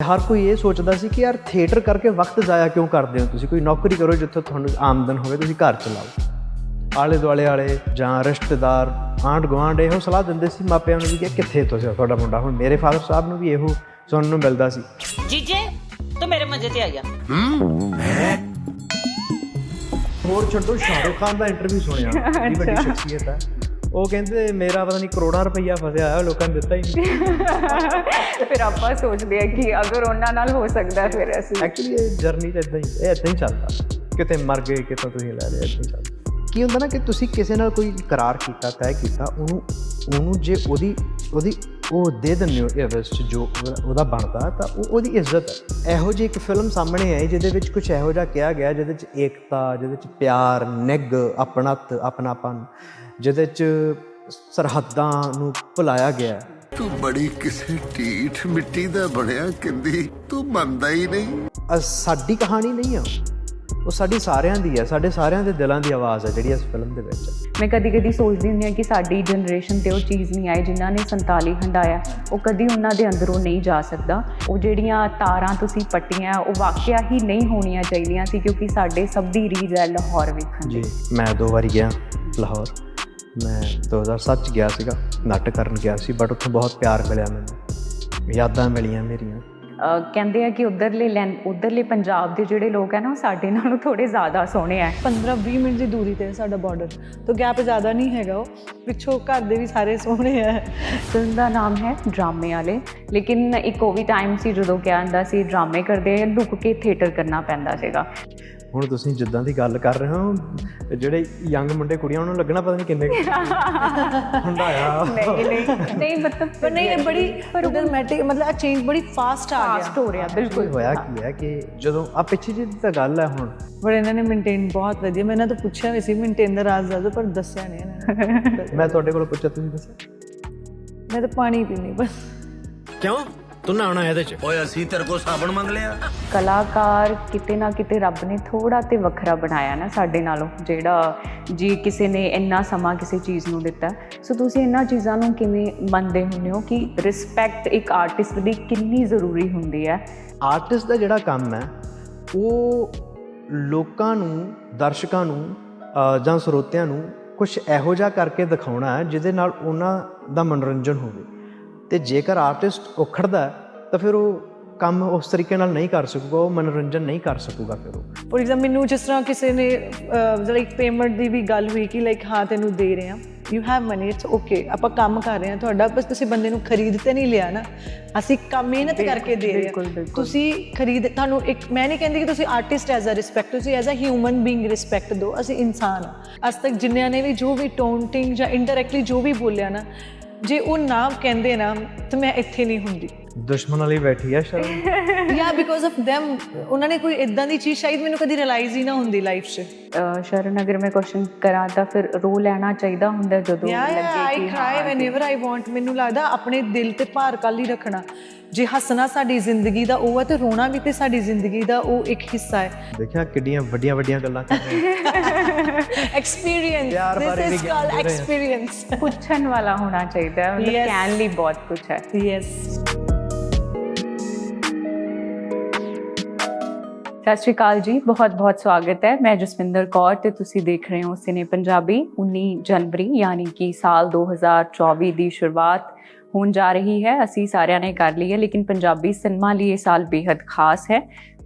ਹਰ ਕੋਈ ਇਹ ਸੋਚਦਾ ਸੀ ਕਿ ਯਾਰ ਥੀਏਟਰ ਕਰਕੇ ਵਕਤ ਜ਼ਾਇਆ ਕਿਉਂ ਕਰਦੇ ਹੋ ਤੁਸੀਂ? ਕੋਈ ਨੌਕਰੀ ਕਰੋ ਜਿੱਥੇ ਤੁਹਾਨੂੰ ਆਮਦਨ ਹੋਵੇ ਤੁਸੀਂ ਘਰ ਚਲਾਓ। ਆਲੇ ਦੁਆਲੇ ਵਾਲੇ ਜਾਂ ਰਿਸ਼ਤੇਦਾਰ ਆਂਢ ਗੁਆਂਢ ਇਹੋ ਸਲਾਹ ਦਿੰਦੇ ਸੀ ਮਾਪਿਆਂ ਨੂੰ ਵੀ ਕਿ ਕਿੱਥੇ ਤੁਸੀਂ ਤੁਹਾਡਾ ਮੁੰਡਾ ਹੁਣ ਮੇਰੇ ਫਾਦਰ ਸਾਹਿਬ ਨੂੰ ਵੀ ਇਹੋ ਸੁਣਨ ਨੂੰ ਮਿਲਦਾ ਸੀ। ਜੀਜੇ ਤੂੰ ਮੇਰੇ ਮੰਜੇ ਤੇ ਆ ਜਾ ਹੋਰ ਛੱਡੋ ਸ਼ਾਹਰੁਖ ਖਾਨ ਦਾ ਇੰਟਰਵਿਊ ਸੁਣਿਆ। ਬੜੀ ਵੱਡੀ ਸ਼ਖਸੀਅਤ ਹੈ। ਉਹ ਕਹਿੰਦੇ ਮੇਰਾ ਪਤਾ ਨਹੀਂ ਕਰੋੜਾਂ ਰੁਪਈਆ ਫਸਿਆ ਹੋਇਆ ਲੋਕਾਂ ਨੇ ਦਿੱਤਾ ਹੀ ਨਹੀਂ ਫਿਰ ਆਪਾਂ ਸੋਚਦੇ ਆ ਕਿ ਅਗਰ ਉਹਨਾਂ ਨਾਲ ਹੋ ਸਕਦਾ ਹੈ, ਫਿਰ ਅਸੀਂ ਐਕਚੁਅਲੀ ਇਹ ਜਰਨੀ ਤਾਂ ਇਦਾਂ ਹੀ ਇਹ ਇਦਾਂ ਹੀ ਚੱਲਦਾ। ਕਿਤੇ ਮਰ ਗਏ ਕਿਤੇ ਤੁਸੀਂ ਲੈ ਲਿਆ ਇਦਾਂ ਹੀ ਚੱਲਦਾ। ਕੀ ਹੁੰਦਾ ਨਾ ਕਿ ਤੁਸੀਂ ਕਿਸੇ ਨਾਲ ਕੋਈ ਇਕਰਾਰ ਕੀਤਾ ਤੈਅ ਕੀਤਾ ਉਹਨੂੰ ਉਹਨੂੰ ਜੇ ਉਹਦੀ ਉਹਦੀ ਉਹ ਦੇ ਦਿੰਦੇ ਹੋ ਇਨਵੈਸਟ ਜੋ ਉਹਦਾ- ਬਣਦਾ ਤਾਂ ਉਹ ਉਹਦੀ ਇੱਜ਼ਤ ਹੈ। ਇਹੋ ਜਿਹੀ ਇੱਕ ਫਿਲਮ ਸਾਹਮਣੇ ਆਈ ਜਿਹਦੇ ਵਿੱਚ ਕੁਝ ਇਹੋ ਜਿਹਾ ਕਿਹਾ ਗਿਆ ਜਿਹਦੇ ਵਿੱਚ ਏਕਤਾ ਜਿਹਦੇ ਵਿੱਚ ਪਿਆਰ ਨਿੱਘ ਆਪਣਤ ਆਪਣਾਪਨ ਜਿਹਦੇ ਵਿੱਚ ਸਰਹੱਦਾਂ ਨੂੰ ਭੁਲਾਇਆ ਗਿਆ। ਤੂੰ ਬੜੀ ਕਿਸੇ ਢੀਠ ਮਿੱਟੀ ਦਾ ਬਣਿਆ ਕਿੰਦੀ ਤੂੰ ਮੰਨਦਾ ਹੀ ਨਹੀਂ। ਸਾਡੀ ਕਹਾਣੀ ਨਹੀਂ ਆ। ਉਹ ਸਾਡੀ ਸਾਰਿਆਂ ਦੀ ਹੈ ਸਾਡੇ ਸਾਰਿਆਂ ਦੇ ਦਿਲਾਂ ਦੀ ਆਵਾਜ਼ ਹੈ ਜਿਹੜੀ ਇਸ ਫਿਲਮ ਦੇ ਵਿੱਚ। ਹੈ ਮੈਂ ਕਦੀ ਕਦੀ ਸੋਚਦੀ ਹੁੰਦੀ ਹਾਂ ਕਿ ਸਾਡੀ ਜਨਰੇਸ਼ਨ ਤੇ ਉਹ ਚੀਜ਼ ਨਹੀਂ ਆਈ ਜਿਨ੍ਹਾਂ ਨੇ 47 ਹੰਡਾਇਆ ਉਹ ਕਦੀ ਉਹਨਾਂ ਦੇ ਅੰਦਰੋਂ ਨਹੀਂ ਜਾ ਸਕਦਾ। ਉਹ ਜਿਹੜੀਆਂ ਤਾਰਾਂ ਤੁਸੀਂ ਪੱਟੀਆਂ ਉਹ ਵਾਕਿਆ ਹੀ ਨਹੀਂ ਹੋਣੀਆਂ ਚਾਹੀਦੀਆਂ ਸੀ ਕਿਉਂਕਿ ਸਾਡੇ ਸਭ ਦੀ ਰੀਝ ਹੈ ਲਾਹੌਰ ਵੇਖਣ ਦੀ। ਜੀ ਮੈਂ ਦੋ ਵਾਰੀ ਗਿਆ ਲਾਹੌਰ। ਮੈਂ 2007 ਚ ਗਿਆ ਸੀਗਾ ਨਾਟਕ ਕਰਨ ਗਿਆ ਸੀ ਬਟ ਉੱਥੇ ਬਹੁਤ ਪਿਆਰ ਮਿਲਿਆ ਮੈਨੂੰ। ਯਾਦਾਂ ਮਿਲੀਆਂ ਮੇਰੀਆਂ। ਕਹਿੰਦੇ ਆ ਕਿ ਉਧਰਲੇ ਲੈਂ ਉਧਰਲੇ ਪੰਜਾਬ ਦੇ ਜਿਹੜੇ ਲੋਕ ਹੈ ਨਾ ਉਹ ਸਾਡੇ ਨਾਲੋਂ ਥੋੜੇ ਜ਼ਿਆਦਾ ਸੋਹਣੇ ਆ। 15-20 ਮਿੰਟ ਦੀ ਦੂਰੀ ਤੇ ਸਾਡਾ ਬਾਰਡਰ ਤਾਂ ਗੈਪ ਜ਼ਿਆਦਾ ਨਹੀਂ ਹੈਗਾ ਉਹ। ਪਿੱਛੋਂ ਘਰ ਦੇ ਵੀ ਸਾਰੇ ਸੋਹਣੇ ਆ। ਫਿਲਮ ਦਾ ਨਾਮ ਹੈ ਡਰਾਮੇ ਵਾਲੇ। ਲੇਕਿਨ ਇੱਕ ਉਹ ਵੀ ਟਾਈਮ ਸੀ ਜਦੋਂ ਕਿਹਾ ਜਾਂਦਾ ਸੀ ਡਰਾਮੇ ਕਰਦੇ ਆ ਲੁਕ ਕੇ ਥੀਏਟਰ ਕਰਨਾ ਪੈਂਦਾ ਸੀਗਾ। ਹੁਣ ਤੁਸੀਂ ਜਿੱਦਾਂ ਦੀ ਗੱਲ ਕਰ ਰਹੇ ਹੋ ਜਿਹੜੇ ਯੰਗ ਮੁੰਡੇ ਕੁੜੀਆਂ ਉਹਨਾਂ ਨੂੰ ਲੱਗਣਾ ਪਤਾ ਨਹੀਂ ਕਿੰਨੇ ਹੰਡਾਇਆ। ਨਹੀਂ ਨਹੀਂ ਨਹੀਂ ਮਤਲਬ ਪਰ ਨਹੀਂ ਇਹ ਬੜੀ ਡਰਾਮੈਟਿਕ ਮਤਲਬ ਆ ਚੇਂਜ ਬੜੀ ਫਾਸਟ ਆ ਗਿਆ। ਫਾਸਟ ਹੋ ਰਿਹਾ ਬਿਲਕੁਲ। ਹੋਇਆ ਕੀ ਹੈ ਕਿ ਜਦੋਂ ਆ ਪਿੱਛੇ ਜਿਹੀ ਤਾਂ ਗੱਲ ਹੈ ਹੁਣ। ਪਰ ਇਹਨਾਂ ਨੇ ਮੇਨਟੇਨ ਬਹੁਤ ਵਧੀਆ ਮੈਂ ਇਹਨਾਂ ਤੋਂ ਪੁੱਛਿਆ ਵੀ ਸੀ ਮੇਨਟੇਨ ਦਾ ਰਾਜ਼ ਦੱਸੋ ਪਰ ਦੱਸਿਆ ਨਹੀਂ ਇਹਨਾਂ ਨੇ। ਮੈਂ ਤੁਹਾਡੇ ਕੋਲ ਪੁੱਛਿਆ ਤੁਸੀਂ ਦੱਸਿਆ? ਮੈਂ ਤਾਂ ਪਾਣੀ ਪੀਣੀ ਬਸ। ਕਿਉਂ? ਤੂੰ ਨਹਾਉਣਾ ਇਹਦੇ ਚ। ਓਏ ਅਸੀਂ ਤੇਰੇ ਕੋਲ ਸਾਬਣ ਮੰਗ ਲਿਆ। ਕਲਾਕਾਰ ਕਿਤੇ ਨਾ ਕਿਤੇ ਰੱਬ ਨੇ ਥੋੜਾ ਤੇ ਵੱਖਰਾ ਬਣਾਇਆ ਨਾ ਸਾਡੇ ਨਾਲੋਂ ਜਿਹੜਾ ਜੀ ਕਿਸੇ ਨੇ ਇੰਨਾ ਸਮਾਂ ਕਿਸੇ ਚੀਜ਼ ਨੂੰ ਦਿੱਤਾ। ਸੋ ਤੁਸੀਂ ਇਹਨਾਂ ਚੀਜ਼ਾਂ ਨੂੰ ਕਿਵੇਂ ਮੰਨਦੇ ਹੁੰਦੇ ਹੋ ਕਿ ਰਿਸਪੈਕਟ ਇੱਕ ਆਰਟਿਸਟ ਦੀ ਕਿੰਨੀ ਜ਼ਰੂਰੀ ਹੁੰਦੀ ਹੈ? ਆਰਟਿਸਟ ਦਾ ਜਿਹੜਾ ਕੰਮ ਹੈ ਉਹ ਲੋਕਾਂ ਨੂੰ ਦਰਸ਼ਕਾਂ ਨੂੰ ਜਾਂ ਸਰੋਤਿਆਂ ਨੂੰ ਕੁਝ ਇਹੋ ਜਿਹਾ ਕਰਕੇ ਦਿਖਾਉਣਾ ਹੈ ਜਿਹਦੇ ਨਾਲ ਉਹਨਾਂ ਦਾ ਮਨੋਰੰਜਨ ਹੋਵੇ। ਤੇ ਜੇਕਰ ਆਰਟਿਸਟ ਉਖੜਦਾ ਤਾਂ ਫਿਰ ਉਹ ਕੰਮ ਉਸ ਤਰੀਕੇ ਨਾਲ ਨਹੀਂ ਕਰ ਸਕੂਗਾ ਉਹ ਮਨੋਰੰਜਨ ਨਹੀਂ ਕਰ ਸਕੂਗਾ ਫਿਰ ਉਹ। ਫੋਰ ਐਗਜ਼ਾਮਪਲ ਮੈਨੂੰ ਜਿਸ ਤਰ੍ਹਾਂ ਕਿਸੇ ਨੇ ਲਾਈਕ ਪੇਮੈਂਟ ਦੀ ਵੀ ਗੱਲ ਹੋਈ ਕਿ ਲਾਈਕ ਹਾਂ ਤੈਨੂੰ ਦੇ ਰਹੇ ਆ you have money it's okay ਆਪਾਂ ਕੰਮ ਕਰ ਰਹੇ ਹਾਂ ਤੁਹਾਡਾ ਬਸ ਤੁਸੀਂ ਬੰਦੇ ਨੂੰ ਖਰੀਦ ਤੇ ਨਹੀਂ ਲਿਆ ਨਾ। ਅਸੀਂ ਕੰਮ ਮਿਹਨਤ ਕਰਕੇ ਦੇ ਰਹੇ ਬਿਲਕੁਲ। ਤੁਸੀਂ ਖਰੀਦ ਤੁਹਾਨੂੰ ਇੱਕ ਮੈਂ ਨਹੀਂ ਕਹਿੰਦੀ ਕਿ ਤੁਸੀਂ ਆਰਟਿਸਟ ਐਜ਼ ਅ ਰਿਸਪੈਕਟ ਤੁਸੀਂ as a human being respect ਦਿਓ ਅਸੀਂ ਇਨਸਾਨ ਹਾਂ। ਅੱਜ ਤੱਕ ਜਿੰਨਿਆਂ ਨੇ ਵੀ ਜੋ ਵੀ ਟੋਨਟਿੰਗ ਜਾਂ ਇਨਡਾਇਰੈਕਟਲੀ ਜੋ ਵੀ ਬੋਲਿਆ ਨਾ ਜੇ ਉਹ ਨਾ ਕਹਿੰਦੇ ਨਾ ਤਾਂ ਮੈਂ ਇੱਥੇ ਨਹੀਂ ਹੁੰਦੀ। ਦੁਸ਼ਮਣ ਵਾਲੀ ਬੈਠੀ ਆ ਸ਼ਰਮ। ਯਾ ਬਿਕੋਜ਼ ਆਫ them ਉਹਨਾਂ ਨੇ ਕੋਈ ਇਦਾਂ ਦੀ ਚੀਜ਼ ਸ਼ਾਇਦ ਮੈਨੂੰ ਕਦੀ ਰਿਅਲਾਈਜ਼ ਹੀ ਨਾ ਹੁੰਦੀ ਲਾਈਫ 'ਚ। ਸ਼ਰਨ ਅਗਰ ਮੈਂ ਕੁਐਸਚਨ ਕਰਾਂ ਤਾਂ ਫਿਰ ਰੋ ਲੈਣਾ ਚਾਹੀਦਾ ਹੁੰਦਾ ਜਦੋਂ ਯਾ ਯਾ ਲੱਗੇ ਆਈ ਕਿ ਕ੍ਰਾਈ ਹਾਂ ਵੈਨੇਵਰ ਆਈ ਵਾਂਟ ਮੈਨੂੰ ਲੱਗਦਾ ਆਪਣੇ ਦਿਲ ਤੇ ਭਾਰ ਕੱਲ ਹੀ ਰੱਖਣਾ। ਜੇ ਹੱਸਣਾ ਸਾਡੀ ਜ਼ਿੰਦਗੀ ਦਾ ਉਹ ਹੈ ਤੇ ਰੋਣਾ ਵੀ ਤੇ ਸਾਡੀ ਜ਼ਿੰਦਗੀ ਦਾ ਉਹ ਇੱਕ ਹਿੱਸਾ ਹੈ। ਦੇਖਿਆ ਕਿੱਡੀਆਂ ਵੱਡੀਆਂ ਵੱਡੀਆਂ ਗੱਲਾਂ ਕਰ ਰਹੇ ਐਕਸਪੀਰੀਅੰਸ ਦਿਸ ਇਜ਼ ਹਾਂ। ਐਕਸਪੀਰੀਅੰਸ ਪੁੱਛਣ ਵਾਲਾ ਹੋਣਾ ਚਾਹੀਦਾ ਹੈ। ਮਤਲਬ ਲਈ ਬਹੁਤ ਕੁਝ ਹੈ। ਯੈਸ ਸਤਿ ਸ਼੍ਰੀ ਅਕਾਲ ਜੀ ਬਹੁਤ ਬਹੁਤ ਸਵਾਗਤ ਹੈ ਮੈਂ ਜਸਵਿੰਦਰ ਕੌਰ ਤੇ ਤੁਸੀਂ ਦੇਖ ਰਹੇ ਹੋ ਸਿਨੇ ਪੰਜਾਬੀ 19 ਜਨਵਰੀ ਯਾਨੀ ਕਿ ਸਾਲ 2024 ਦੀ ਸ਼ੁਰੂਆਤ ਹੋਣ ਜਾ ਰਹੀ ਹੈ ਅਸੀਂ ਸਾਰਿਆਂ ਨੇ ਕਰ ਲਈ ਹੈ ਲੇਕਿਨ ਪੰਜਾਬੀ ਸਿਨੇਮਾ ਲਈ ਇਹ ਸਾਲ ਬੇहद ਖਾਸ ਹੈ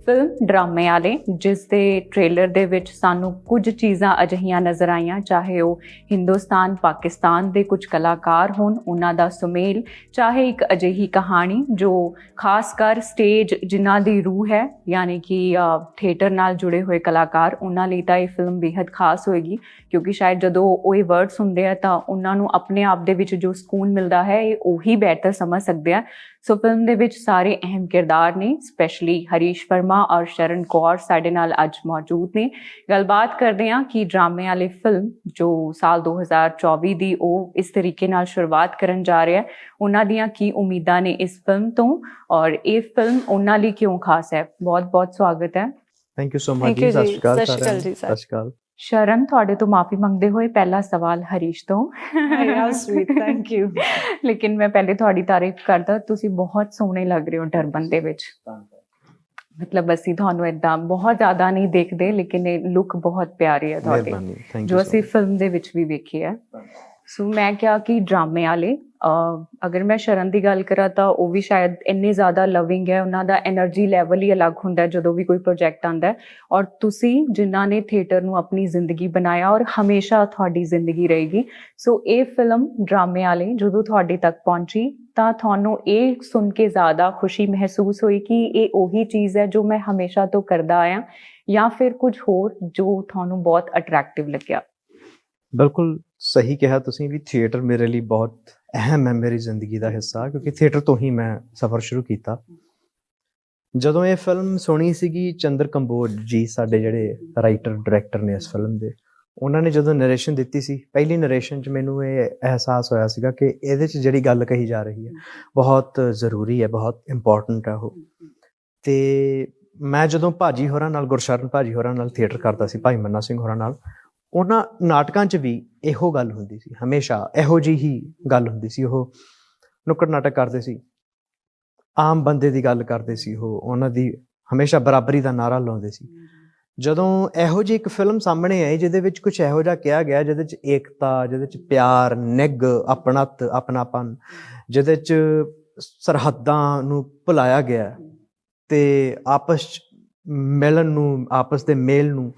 ਫਿਲਮ ਡਰਾਮੇ ਵਾਲੇ, ਜਿਸ ਦੇ ਟ੍ਰੇਲਰ ਦੇ ਵਿੱਚ ਸਾਨੂੰ ਕੁਝ ਚੀਜ਼ਾਂ ਅਜਿਹੀਆਂ ਨਜ਼ਰ ਆਈਆਂ, ਚਾਹੇ ਉਹ ਹਿੰਦੁਸਤਾਨ, ਪਾਕਿਸਤਾਨ ਦੇ ਕੁਝ ਕਲਾਕਾਰ ਹੋਣ, ਉਹਨਾਂ ਦਾ ਸੁਮੇਲ, ਚਾਹੇ ਇੱਕ ਅਜਿਹੀ ਕਹਾਣੀ ਜੋ ਖਾਸ ਕਰ ਸਟੇਜ ਜਿਨ੍ਹਾਂ ਦੀ ਰੂਹ ਹੈ, ਯਾਨੀ ਕਿ ਥੀਏਟਰ ਨਾਲ ਜੁੜੇ ਹੋਏ ਕਲਾਕਾਰ, ਉਹਨਾਂ ਲਈ ਤਾਂ ਇਹ ਫਿਲਮ ਬੇहद ਖਾਸ ਹੋਏਗੀ, ਕਿਉਂਕਿ ਸ਼ਾਇਦ ਜਦੋਂ ਉਹ ਇਹ ਵਰਡਸ ਹੁੰਦੇ ਆ ਤਾਂ ਉਹਨਾਂ ਨੂੰ ਆਪਣੇ ਆਪ ਦੇ ਵਿੱਚ ਜੋ ਸਕੂਨ ਮਿਲਦਾ ਹੈ, ਇਹ ਉਹੀ ਬਿਹਤਰ ਸਮਝ ਸਕਦੇ ਆ। ਸੋ ਫਿਲਮ ਦੇ ਵਿੱਚ ਸਾਰੇ ਅਹਿਮ ਕਿਰਦਾਰ ਨੇ ਸਪੈਸ਼ਲੀ ਹਰੀਸ਼ ਵਰਮਾ ਔਰ ਸ਼ਰਨ ਕੌਰ ਸਾਡੇ ਨਾਲ ਅੱਜ ਮੌਜੂਦ ਨੇ ਗੱਲਬਾਤ ਕਰਦੇ ਹਾਂ ਕਿ ਡਰਾਮੇ ਵਾਲੀ ਫਿਲਮ ਜੋ ਸਾਲ 2024 ਦੀ ਉਹ ਇਸ ਤਰੀਕੇ ਨਾਲ ਸ਼ੁਰੂਆਤ ਕਰਨ ਜਾ ਰਿਹਾ ਹੈ ਉਹਨਾਂ ਦੀਆਂ ਕੀ ਉਮੀਦਾਂ ਨੇ ਇਸ ਫਿਲਮ ਤੋਂ ਔਰ ਇਹ ਫਿਲਮ ਉਹਨਾਂ ਲਈ ਕਿਉਂ ਖਾਸ ਹੈ ਬਹੁਤ ਬਹੁਤ ਸਵਾਗਤ ਹੈ thank you so much Thank ji you ਸਤਿ ਜੀ। ਸ਼੍ਰੀ ਅਕਾਲ ਜੀ। ਸਤਿ ਸ਼੍ਰੀ ਅਕਾਲ ਸ਼ਰਨ ਤੁਹਾਡੇ ਤੋਂ ਮਾਫੀ ਮੰਗਦੇ ਹੋਏ ਪਹਿਲਾ ਸਵਾਲ ਹਰੀਸ਼ ਤੋਂ। How sweet, thank you. ਲੇਕਿਨ ਮੈਂ ਪਹਿਲੇ ਤੁਹਾਡੀ ਤਾਰੀਫ ਕਰਦਾ ਤੁਸੀਂ ਬਹੁਤ ਸੋਹਣੇ ਲੱਗ ਰਹੇ ਹੋ ਟਰਬਨ ਦੇ ਵਿੱਚ। ਮਤਲਬ ਅਸੀਂ ਤੁਹਾਨੂੰ ਇਦਾਂ ਬਹੁਤ ਜ਼ਿਆਦਾ ਨਹੀਂ ਦੇਖਦੇ ਲੇਕਿਨ ਇਹ ਲੁੱਕ ਬਹੁਤ ਪਿਆਰੀ ਹੈ ਤੁਹਾਡੀ। ਥੈਂਕ ਜੋ ਯੂ ਅਸੀਂ ਫਿਲਮ ਦੇ ਵਿੱਚ ਵੀ ਵੇਖੀ ਹੈ। ਸੋ ਮੈਂ ਕਿਹਾ ਕਿ ਡਰਾਮੇ ਵਾਲੇ ਅਗਰ ਮੈਂ ਸ਼ਰਨ ਦੀ ਗੱਲ ਕਰਾਂ ਤਾਂ ਉਹ ਵੀ ਸ਼ਾਇਦ ਇੰਨੇ ਜ਼ਿਆਦਾ ਲਵਿੰਗ ਹੈ, ਉਹਨਾਂ ਦਾ એનર્ਜੀ ਲੈਵਲ ਹੀ ਅਲੱਗ ਹੁੰਦਾ ਜਦੋਂ ਵੀ ਕੋਈ ਪ੍ਰੋਜੈਕਟ ਆਂਦਾ ਹੈ। ਔਰ ਤੁਸੀਂ ਜਿਨ੍ਹਾਂ ਨੇ ਥੀਏਟਰ ਨੂੰ ਆਪਣੀ ਜ਼ਿੰਦਗੀ ਬਣਾਇਆ ਔਰ ਹਮੇਸ਼ਾ ਤੁਹਾਡੀ ਜ਼ਿੰਦਗੀ ਰਹੇਗੀ। ਸੋ ਇਹ ਫਿਲਮ ਡਰਾਮੇ ਵਾਲੇ ਜਦੋਂ ਤੁਹਾਡੇ ਤੱਕ ਪਹੁੰਚੀ ਤਾਂ ਤੁਹਾਨੂੰ ਇਹ ਸੁਣ ਕੇ ਜ਼ਿਆਦਾ ਖੁਸ਼ੀ ਮਹਿਸੂਸ ਹੋਈ ਕਿ ਇਹ ਉਹੀ ਚੀਜ਼ ਹੈ ਜੋ ਮੈਂ ਹਮੇਸ਼ਾ ਤੋਂ ਕਰਦਾ ਆਇਆ ਜਾਂ ਫਿਰ ਕੁਝ ਹੋਰ ਜੋ ਤੁਹਾਨੂੰ ਬਹੁਤ ਅਟਰੈਕਟਿਵ ਲੱਗਿਆ। ਬਿਲਕੁਲ ਸਹੀ ਕਿਹਾ ਤੁਸੀਂ ਵੀ ਥੀਏਟਰ ਮੇਰੇ ਲਈ ਬਹੁਤ ਅਹਿਮ ਹੈ ਮੇਰੀ ਜ਼ਿੰਦਗੀ ਦਾ ਹਿੱਸਾ, ਕਿਉਂਕਿ ਥੀਏਟਰ ਤੋਂ ਹੀ ਮੈਂ ਸਫ਼ਰ ਸ਼ੁਰੂ ਕੀਤਾ। ਜਦੋਂ ਇਹ ਫਿਲਮ ਸੁਣੀ ਸੀਗੀ ਚੰਦਰ ਕੰਬੋਜ ਜੀ, ਸਾਡੇ ਜਿਹੜੇ ਰਾਈਟਰ ਡਾਇਰੈਕਟਰ ਨੇ ਇਸ ਫਿਲਮ ਦੇ, ਉਹਨਾਂ ਨੇ ਜਦੋਂ ਨਰੇਸ਼ਨ ਦਿੱਤੀ ਸੀ, ਪਹਿਲੀ ਨਰੇਸ਼ਨ 'ਚ ਮੈਨੂੰ ਇਹ ਅਹਿਸਾਸ ਹੋਇਆ ਸੀਗਾ ਕਿ ਇਹਦੇ 'ਚ ਜਿਹੜੀ ਗੱਲ ਕਹੀ ਜਾ ਰਹੀ ਹੈ, ਬਹੁਤ ਜ਼ਰੂਰੀ ਹੈ, ਬਹੁਤ ਇੰਪੋਰਟੈਂਟ ਹੈ ਉਹ। ਤੇ ਮੈਂ ਜਦੋਂ ਭਾਜੀ ਹੋਰਾਂ ਨਾਲ, ਗੁਰਸ਼ਰਨ ਭਾਜੀ ਹੋਰਾਂ ਨਾਲ ਥੀਏਟਰ ਕਰਦਾ ਸੀ, ਭਾਈ ਮੰਨਾ ਸਿੰਘ ਹੋਰਾਂ ਨਾਲ ਉਹਨਾਂ ਨਾਟਕਾਂ 'ਚ ਵੀ ਇਹੋ ਗੱਲ ਹੁੰਦੀ ਸੀ, ਹਮੇਸ਼ਾ ਇਹੋ ਜਿਹੀ ਹੀ ਗੱਲ ਹੁੰਦੀ ਸੀ। ਉਹ ਨੁੱਕੜ ਨਾਟਕ ਕਰਦੇ ਸੀ, ਆਮ ਬੰਦੇ ਦੀ ਗੱਲ ਕਰਦੇ ਸੀ ਉਹ, ਉਹਨਾਂ ਦੀ ਹਮੇਸ਼ਾ ਬਰਾਬਰੀ ਦਾ ਨਾਰਾ ਲਾਉਂਦੇ ਸੀ। ਜਦੋਂ ਇਹੋ ਜਿਹੀ ਇੱਕ ਫਿਲਮ ਸਾਹਮਣੇ ਆਈ, ਜਿਹਦੇ ਵਿੱਚ ਕੁਝ ਇਹੋ ਜਿਹਾ ਕਿਹਾ ਗਿਆ, ਜਿਹਦੇ ਵਿੱਚ ਏਕਤਾ, ਜਿਹਦੇ ਵਿੱਚ ਪਿਆਰ, ਨਿੱਘ, ਆਪਣਤ, ਆਪਣਾਪਨ, ਜਿਹਦੇ ਵਿੱਚ ਸਰਹੱਦਾਂ ਨੂੰ ਭੁਲਾਇਆ ਗਿਆ ਤੇ ਆਪਸ 'ਚ ਮਿਲਣ ਨੂੰ, ਆਪਸ ਦੇ ਮੇਲ ਨੂੰ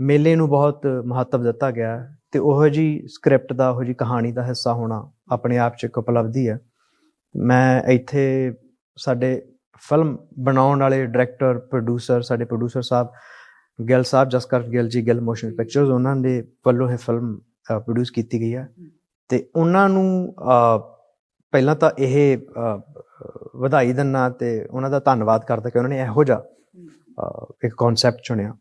ਮੇਲੇ ਨੂੰ ਬਹੁਤ ਮਹੱਤਵ ਦਿੱਤਾ ਗਿਆ ਹੈ ਤੇ ਉਹੋ ਜੀ ਸਕ੍ਰਿਪਟ ਦਾ, ਉਹੋ ਜੀ ਕਹਾਣੀ ਦਾ ਹਿੱਸਾ ਹੋਣਾ ਆਪਣੇ ਆਪ 'ਚ ਇੱਕ ਉਪਲਬਧੀ ਹੈ। ਮੈਂ ਇੱਥੇ ਸਾਡੇ ਫਿਲਮ ਬਣਾਉਣ ਵਾਲੇ ਡਾਇਰੈਕਟਰ, ਪ੍ਰੋਡਿਊਸਰ, ਸਾਡੇ ਪ੍ਰੋਡਿਊਸਰ ਸਾਹਿਬ ਗਿੱਲ ਸਾਹਿਬ, ਜਸਕਰ ਗਿੱਲ ਜੀ, ਗਿੱਲ ਮੋਸ਼ਨ ਪਿਕਚਰਸ, ਉਹਨਾਂ ਦੇ ਵੱਲੋਂ ਇਹ ਫਿਲਮ ਪ੍ਰੋਡਿਊਸ ਕੀਤੀ ਗਈ ਹੈ। ਤੇ ਉਹਨਾਂ ਨੂੰ ਪਹਿਲਾਂ ਤਾਂ ਇਹ ਵਧਾਈ ਦਿੰਨਾ ਤੇ ਉਹਨਾਂ ਦਾ ਧੰਨਵਾਦ ਕਰਦਾ ਕਿ ਉਹਨਾਂ ਨੇ ਇਹੋ ਜਿਹਾ ਇੱਕ ਕਨਸੈਪਟ ਚੁਣਿਆ।